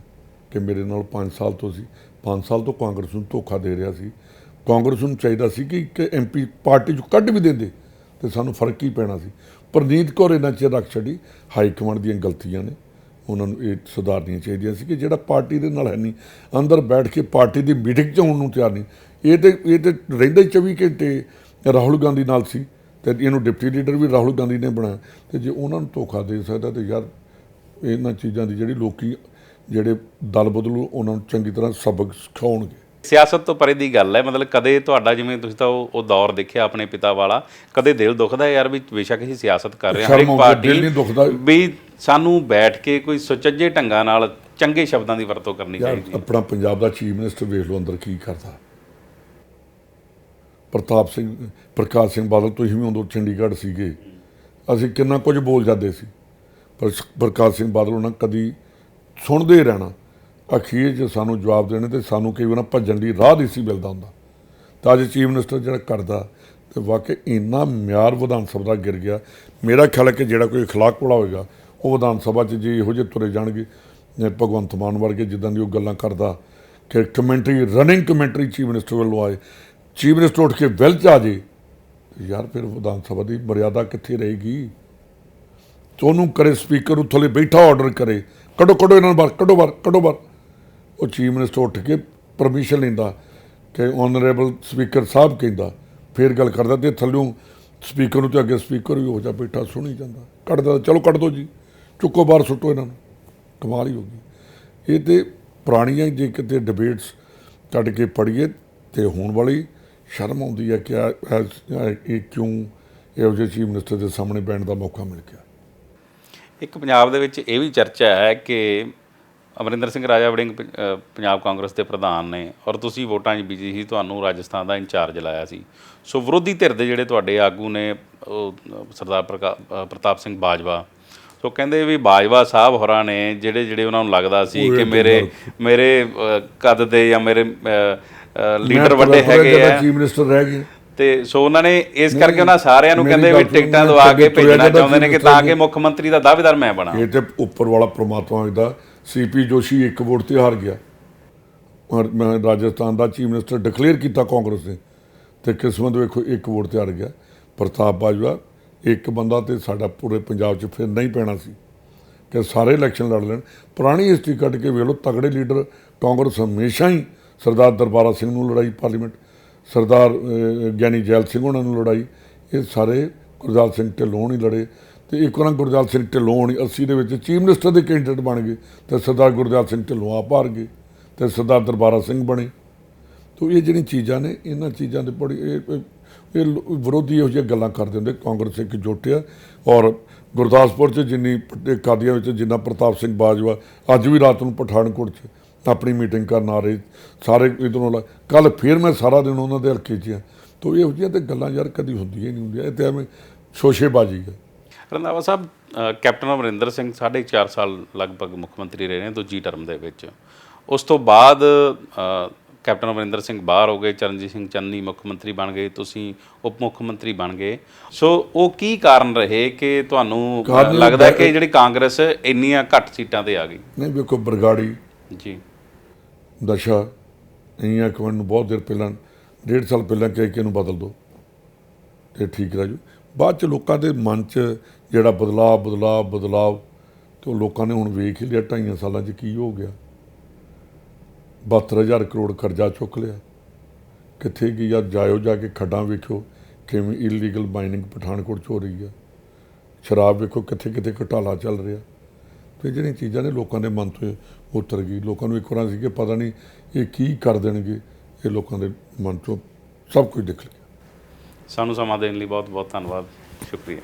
ਕਿ ਮੇਰੇ ਨਾਲ 5 ਸਾਲ ਤੋਂ ਸੀ। 5 ਸਾਲ ਤੋਂ ਕਾਂਗਰਸ ਨੂੰ ਧੋਖਾ ਦੇ ਰਿਹਾ ਸੀ। ਕਾਂਗਰਸ ਨੂੰ ਚਾਹੀਦਾ ਸੀ ਕਿ ਇੱਕ ਐਮਪੀ ਪਾਰਟੀ ਚੋਂ ਕੱਢ ਵੀ ਦਿੰਦੇ ਤੇ ਸਾਨੂੰ ਫ਼ਰਕ ਹੀ ਪੈਣਾ ਸੀ। ਪ੍ਰਨੀਤ ਕੌਰ ਇਹਨਾਂ 'ਚ ਰੱਖ ਛੱਡੀ, ਹਾਈ ਕਮਾਂਡ ਦੀਆਂ ਗਲਤੀਆਂ ਨੇ। ਉਹਨਾਂ ਨੂੰ ਇਹ ਸੁਧਾਰਨੀਆਂ ਚਾਹੀਦੀਆਂ ਸੀ ਕਿ ਜਿਹੜਾ ਪਾਰਟੀ ਦੇ ਨਾਲ ਹੈ ਨਹੀਂ, ਅੰਦਰ ਬੈਠ ਕੇ ਪਾਰਟੀ ਦੀ ਮੀਟਿੰਗ 'ਚ ਆਉਣ ਨੂੰ ਤਿਆਰ ਨਹੀਂ। ਇਹ ਤੇ ਇਹ ਤੇ ਰਹਿੰਦਾ ਹੀ 24 ਘੰਟੇ ਰਾਹੁਲ ਗਾਂਧੀ ਨਾਲ ਸੀ ਤੇ ਇਹਨੂੰ ਡਿਪਟੀ ਲੀਡਰ ਵੀ ਰਾਹੁਲ ਗਾਂਧੀ ਨੇ ਬਣਾਇਆ। ਤੇ ਜੇ ਉਹਨਾਂ ਨੂੰ ਧੋਖਾ ਦੇ ਸਕਦਾ ਤੇ ਯਾਰ, ਇਹਨਾਂ ਚੀਜ਼ਾਂ ਦੀ ਜਿਹੜੀ ਲੋਕੀ, ਜਿਹੜੇ ਦਲ ਬਦਲੂ, ਉਹਨਾਂ ਨੂੰ ਚੰਗੀ ਤਰ੍ਹਾਂ ਸਬਕ ਸਿਖਾਉਣਗੇ। ਸਿਆਸਤ ਤੋਂ ਪਰੇ ਦੀ ਗੱਲ ਹੈ ਮਤਲਬ ਕਦੇ ਤੁਹਾਡਾ ਜਿਵੇਂ ਤੁਸੀਂ ਤਾਂ ਉਹ ਉਹ ਦੌਰ ਦੇਖਿਆ ਆਪਣੇ ਪਿਤਾ ਵਾਲਾ ਕਦੇ ਦਿਲ ਦੁਖਦਾ ਯਾਰ ਵੀ ਬੇਸ਼ੱਕ ਅਸੀਂ ਸਿਆਸਤ ਕਰ ਰਹੇ ਹਾਂ ਹਰ ਇੱਕ ਸ਼ਰਮ ਆਉਂਦੀ, ਦਿਲ ਪਾਰਟੀ। ਵੀ ਸਾਨੂੰ ਬੈਠ ਕੇ ਕੋਈ ਸੁਚੱਜੇ ਢੰਗਾਂ ਨਾਲ ਚੰਗੇ ਸ਼ਬਦਾਂ ਦੀ ਵਰਤੋਂ ਕਰਨੀ ਚਾਹੀਦੀ ਹੈ। ਆਪਣਾ ਪੰਜਾਬ ਦਾ ਚੀਫ ਮਿਨਿਸਟਰ ਵੇਖ ਲਓ ਅੰਦਰ ਕੀ ਕਰਦਾ। ਪ੍ਰਤਾਪ ਸਿੰਘ ਪ੍ਰਕਾਸ਼ ਸਿੰਘ ਬਾਦਲ ਤੁਸੀਂ ਵੀ ਉਦੋਂ ਚੰਡੀਗੜ੍ਹ ਸੀਗੇ। ਅਸੀਂ ਕਿੰਨਾ ਕੁਝ ਬੋਲ ਜਾਂਦੇ ਸੀ। ਪਰ ਪ੍ਰਕਾਸ਼ ਸਿੰਘ ਬਾਦਲ ਉਹਨਾਂ ਕਦੀ ਸੁਣਦੇ ਰਹਿਣਾ। ਅਖੀਰ 'ਚ ਸਾਨੂੰ ਜਵਾਬ ਦੇਣੇ ਤੇ ਸਾਨੂੰ ਕਈ ਵਾਰ ਭੱਜਣ ਦੀ ਰਾਹ ਨਹੀਂ ਸੀ ਮਿਲਦਾ ਹੁੰਦਾ ਤਾਂ ਅੱਜ ਚੀਫ ਮਿਨਿਸਟਰ ਜਿਹੜਾ ਕਰਦਾ ਤੇ ਵਾਕਈ ਇੰਨਾ ਮਿਆਰ ਵਿਧਾਨ ਸਭਾ ਦਾ ਗਿਰ ਗਿਆ ਮੇਰਾ ਖਿਆਲ ਹੈ ਕਿ ਜਿਹੜਾ ਕੋਈ اخلاق ਵਾਲਾ ਹੋਵੇਗਾ ਉਹ ਵਿਧਾਨ ਸਭਾ 'ਚ ਜੇ ਇਹੋ ਜਿਹੇ ਤੁਰੇ ਜਾਣਗੇ ਜਿਵੇਂ ਭਗਵੰਤ ਮਾਨ ਵਰਗੇ ਜਿੱਦਾਂ ਦੀ ਉਹ ਗੱਲਾਂ ਕਰਦਾ ਕਿ commentary running commentary chief minister ਵੱਲੋਂ ਆਏ ਚੀਫ ਮਿਨਿਸਟਰ ਉੱਠ ਕੇ ਵੈਲ 'ਚ ਆ ਜੇ ਤੇ ਯਾਰ ਫਿਰ ਵਿਧਾਨ ਸਭਾ ਦੀ ਮਰਿਆਦਾ ਕਿੱਥੇ ਰਹੇਗੀ ਤੇ ਉਹਨੂੰ ਕਰੇ ਸਪੀਕਰ ਨੂੰ ਥੱਲੇ ਬੈਠਾ ਆਰਡਰ ਕਰੇ ਕੱਢੋ ਕੱਢੋ ਇਹਨਾਂ ਨੂੰ ਬਾਹਰ ਕੱਢੋ ਬਾਹਰ ਕੱਢੋ ਬਾਹਰ ਉਹ ਚੀਫ ਮਿਨਿਸਟਰ ਉੱਠ ਕੇ ਪਰਮਿਸ਼ਨ ਲੈਂਦਾ ਕਿ ਆਨਰੇਬਲ ਸਪੀਕਰ ਸਾਹਿਬ ਕਹਿੰਦਾ, ਫੇਰ ਗੱਲ ਕਰਦਾ ਤੇ ਥੱਲਿਓਂ ਸਪੀਕਰ ਨੂੰ ਤੇ ਅੱਗੇ ਸਪੀਕਰ ਵੀ ਹੋ ਜਾ ਬੈਠਾ, ਸੁਣੀ ਜਾਂਦਾ। ਕੱਢਦਾ, ਚਲੋ ਕੱਢ ਦੋ ਜੀ, ਚੁੱਕੋ ਬਾਹਰ, ਸੁੱਟੋ ਇਹਨਾਂ ਨੂੰ। ਕਮਾਲ ਹੀ ਹੋ ਗਈ। ਇਹ ਤੇ ਪੁਰਾਣੀਆਂ ਜੇ ਕਿਤੇ ਡਿਬੇਟਸ ਕੱਢ ਕੇ ਪੜ੍ਹੀਏ ਤੇ ਹੋਣ ਵਾਲੀ ਸ਼ਰਮ ਆਉਂਦੀ ਹੈ ਕਿ ਇਹ- ਕਿਉਂ ਇਹੋ ਜਿਹੇ ਚੀਫ ਮਿਨਿਸਟਰ ਦੇ ਸਾਹਮਣੇ ਬੈਠਣ ਦਾ ਮੌਕਾ ਮਿਲ ਗਿਆ। ਇੱਕ ਪੰਜਾਬ ਦੇ ਵਿੱਚ ਇਹ ਵੀ ਚਰਚਾ ਹੈ ਕਿ ਅਮਰਿੰਦਰ ਸਿੰਘ ਰਾਜਾ ਵੜਿੰਗ ਪ- ਅ, ਪੰਜਾਬ ਕਾਂਗਰਸ ਦੇ ਪ੍ਰਧਾਨ ਨੇ ਔਰ ਤੁਸੀਂ ਵੋਟਾਂ 'ਚ ਬੀਜੀ ਸੀ ਤੁਹਾਨੂੰ ਰਾਜਸਥਾਨ ਦਾ ਇੰਚਾਰਜ ਲਾਇਆ ਸੀ। ਸੋ ਵਿਰੋਧੀ ਧਿਰ ਦੇ ਜਿਹੜੇ ਤੁਹਾਡੇ ਆਗੂ ਨੇ ਉਹ ਅ, ਸਰਦਾਰ ਪ੍ਰਕਾ- ਅ, ਪ੍ਰਤਾਪ ਸਿੰਘ ਬਾਜਵਾ। ਸੋ ਕਹਿੰਦੇ ਵੀ ਬਾਜਵਾ ਸਾਹਿਬ ਹੋਰਾਂ ਨੇ ਜਿਹੜੇ ਜਿਹੜੇ ਉਹਨਾਂ ਨੂੰ ਲੱਗਦਾ ਸੀ ਕਿ ਮੇਰੇ ਮੇਰੇ ਅ, ਕੱਦ ਦੇ ਜਾਂ ਮੇਰੇ ਅ, ਅ, ਲੀਡਰ ਵੱਡੇ ਹੈਗੇ ਆ। ਚੀਫ ਮਿਨਿਸਟਰ ਰਹਿ ਗਏ ਤੇ ਸੋ ਉਹਨਾਂ ਨੇ ਇਸ ਕਰਕੇ ਉਹਨਾਂ ਸਾਰਿਆਂ ਨੂੰ ਕਹਿੰਦੇ ਵੀ ਟਿਕਟਾਂ ਦਵਾ ਕੇ ਭੇਜਣਾ ਚਾਹੁੰਦੇ ਨੇ ਕਿ ਤਾਂ ਕਿ ਮੁੱਖ ਮੰਤਰੀ ਦਾ ਦਾਅਵੇਦਾਰ ਮੈਂ ਬਣਾ। ਇਹ ਤੇ ਉੱਪਰ ਵਾਲਾ ਪ੍ਰਮਾਤਮਾ ਦਾ ਸੀਪੀ ਜੋਸ਼ੀ ਇੱਕ ਵੋਟ ਤੇ ਹਾਰ ਗਿਆ। ਔਰ ਮੈਂ ਰਾਜਸਥਾਨ ਦਾ ਚੀਫ ਮਿਨਿਸਟਰ ਡਿਕਲੇਅਰ ਕੀਤਾ ਕਾਂਗਰਸ ਨੇ ਤੇ ਕਿਸਮਤ ਵੇਖੋ ਇੱਕ ਵੋਟ ਤੇ ਹਾਰ ਗਿਆ। ਪ੍ਰਤਾਪ ਬਾਜਵਾ, ਇੱਕ ਬੰਦਾ ਤੇ ਸਾਡਾ ਪੂਰੇ ਪੰਜਾਬ 'ਚ ਫਿਰ ਨਹੀਂ ਪੈਣਾ ਸੀ ਕਿ ਸਾਰੇ ਇਲੈਕਸ਼ਨ ਲੜ ਲੈਣ। ਪੁਰਾਣੀ ਹਿਸਟਰੀ ਕੱਢ ਕੇ ਵੇਖ ਲਓ, ਤਗੜੇ ਲੀਡਰ ਕਾਂਗਰਸ ਹਮੇਸ਼ਾ ਹੀ ਸਰਦਾਰ ਦਰਬਾਰਾ ਸਿੰਘ ਨੂੰ ਲੜਾਈ, ਪਾਰਲੀਮੈਂਟ ਸਰਦਾਰ ਗਿਆਨੀ ਜੈਲ ਸਿੰਘ ਉਹਨਾਂ ਨੂੰ ਲੜਾਈ, ਇਹ ਸਾਰੇ ਗੁਰਦਾਲ ਸਿੰਘ ਢਿੱਲੋਂ ਨਹੀਂ ਲੜੇ। ਤੇ ਇੱਕ ਉਹਨਾਂ ਗੁਰਦਿਆਲ ਸਿੰਘ ਢਿੱਲੋਂ ਹੋਣੀ 80 ਦੇ ਵਿੱਚ ਚੀਫ ਮਿਨਿਸਟਰ ਦੇ ਕੈਂਡੀਡੇਟ ਬਣ ਗਏ ਤੇ ਸਰਦਾਰ ਗੁਰਦਿਆਲ ਸਿੰਘ ਢਿੱਲੋਂ ਆਪ ਹਾਰ ਗਏ ਤੇ ਸਰਦਾਰ ਦਰਬਾਰਾ ਸਿੰਘ ਬਣੇ। ਤੋ ਇਹ ਜਿਹੜੀਆਂ ਚੀਜ਼ਾਂ ਨੇ, ਇਹਨਾਂ ਚੀਜ਼ਾਂ ਦੇ ਬੜੀ ਇਹ, ਇਹ- ਵਿਰੋਧੀ ਇਹੋ ਜਿਹੀਆਂ ਗੱਲਾਂ ਕਰਦੇ ਹੁੰਦੇ, ਕਾਂਗਰਸ ਇੱਕ ਜੁੱਟ ਆ ਔਰ ਗੁਰਦਾਸਪੁਰ 'ਚ ਜਿੰਨੀ ਕਾਦੀਆਂ ਵਿੱਚ ਜਿੰਨਾ ਪ੍ਰਤਾਪ ਸਿੰਘ ਬਾਜਵਾ, ਅੱਜ ਵੀ ਰਾਤ ਨੂੰ ਪਠਾਨਕੋਟ 'ਚ ਆਪਣੀ ਮੀਟਿੰਗ ਕਰਨ ਆ ਰਹੇ, ਸਾਰੇ ਇਧਰੋਂ ਕੱਲ ਫੇਰ ਮੈਂ ਸਾਰਾ ਦਿਨ ਉਹਨਾਂ ਦੇ ਹਲਕੇ 'ਚ ਆ। ਤੋ ਇਹੋ ਜਿਹੀਆਂ ਤੇ ਗੱਲਾਂ ਯਾਰ ਕਦੀ ਹੁੰਦੀਆਂ ਨਹੀਂ ਹੁੰਦੀਆਂ, ਇਹ ਤੇ ਐਵੇਂ ਸ਼ੋਸ਼ੇਬਾਜ਼ੀ ਹੈ ਰੰਧਾਵਾ ਸਾਹਿਬ ਕੈਪਟਨ ਅਮਰਿੰਦਰ ਸਿੰਘ ਸਾਢੇ ਕੁ ਚਾਰ ਸਾਲ ਲਗਭਗ ਮੁੱਖ ਮੰਤਰੀ ਰਹੇ ਨੇ ਦੂਜੀ ਟਰਮ ਦੇ ਵਿੱਚ। ਉਸ ਤੋਂ ਬਾਅਦ ਕੈਪਟਨ ਅਮਰਿੰਦਰ ਸਿੰਘ ਬਾਹਰ ਹੋ ਗਏ ਚਰਨਜੀਤ ਸਿੰਘ ਚੰਨੀ ਮੁੱਖ ਮੰਤਰੀ ਬਣ ਗਏ ਤੁਸੀਂ ਉਪ ਮੁੱਖ ਮੰਤਰੀ ਬਣ ਗਏ। ਸੋ ਉਹ ਕੀ ਕਾਰਨ ਰਹੇ ਕਿ ਤੁਹਾਨੂੰ ਲੱਗਦਾ ਕਿ ਜਿਹੜੀ ਕਾਂਗਰਸ ਇੰਨੀਆਂ ਘੱਟ ਸੀਟਾਂ ਤੇ ਆ ਗਈ? ਨਹੀਂ ਵੇਖੋ ਬਰਗਾੜੀ ਜੀ। ਦਸ਼ਾ ਇੰਨੀਆਂ ਕਮੈਂਟ ਨੂੰ ਬਹੁਤ ਦੇਰ ਪਹਿਲਾਂ ਡੇਢ ਸਾਲ ਪਹਿਲਾਂ ਕਹਿ ਕੇ ਇਹਨੂੰ ਬਦਲ ਦਿਓ। ਤੇ ਠੀਕ ਰਾਜੂ। ਬਾਅਦ ਚ ਲੋਕਾਂ ਦੇ ਮਨ ਚ ਜਿਹੜਾ ਬਦਲਾਅ ਬਦਲਾਅ ਬਦਲਾਅ, ਤੇ ਉਹ ਲੋਕਾਂ ਨੇ ਹੁਣ ਵੇਖ ਹੀ ਲਿਆ ਢਾਈਆਂ ਸਾਲਾਂ 'ਚ ਕੀ ਹੋ ਗਿਆ। 72000 ਕਰੋੜ ਕਰਜ਼ਾ ਚੁੱਕ ਲਿਆ। ਕਿੱਥੇ ਗਿਆ ਜਾਇਓ ਜਾ ਕੇ ਖੱਡਾਂ ਵੇਖੋ ਕਿਵੇਂ ਇਲੀਗਲ ਮਾਈਨਿੰਗ ਪਠਾਨਕੋਟ 'ਚ ਹੋ ਰਹੀ ਆ। ਸ਼ਰਾਬ ਵੇਖੋ ਕਿੱਥੇ ਕਿੱਥੇ ਘਟਾਲਾ ਚੱਲ ਰਿਹਾ। ਤੇ ਜਿਹੜੀਆਂ ਚੀਜ਼ਾਂ ਨੇ ਲੋਕਾਂ ਦੇ ਮਨ ਤੋਂ ਉਤਰ ਗਈ। ਲੋਕਾਂ ਨੂੰ ਇੱਕ ਵਾਰ ਸੀ ਕਿ ਪਤਾ ਨਹੀਂ ਇਹ ਕੀ ਕਰ ਦੇਣਗੇ। ਇਹ ਲੋਕਾਂ ਦੇ ਮਨ ਤੋਂ ਸਭ ਕੁਝ ਨਿਕਲ ਗਿਆ। ਸਾਨੂੰ ਸਮਾਂ ਦੇਣ ਲਈ ਬਹੁਤ ਬਹੁਤ ਧੰਨਵਾਦ। ਸ਼ੁਕਰੀਆ।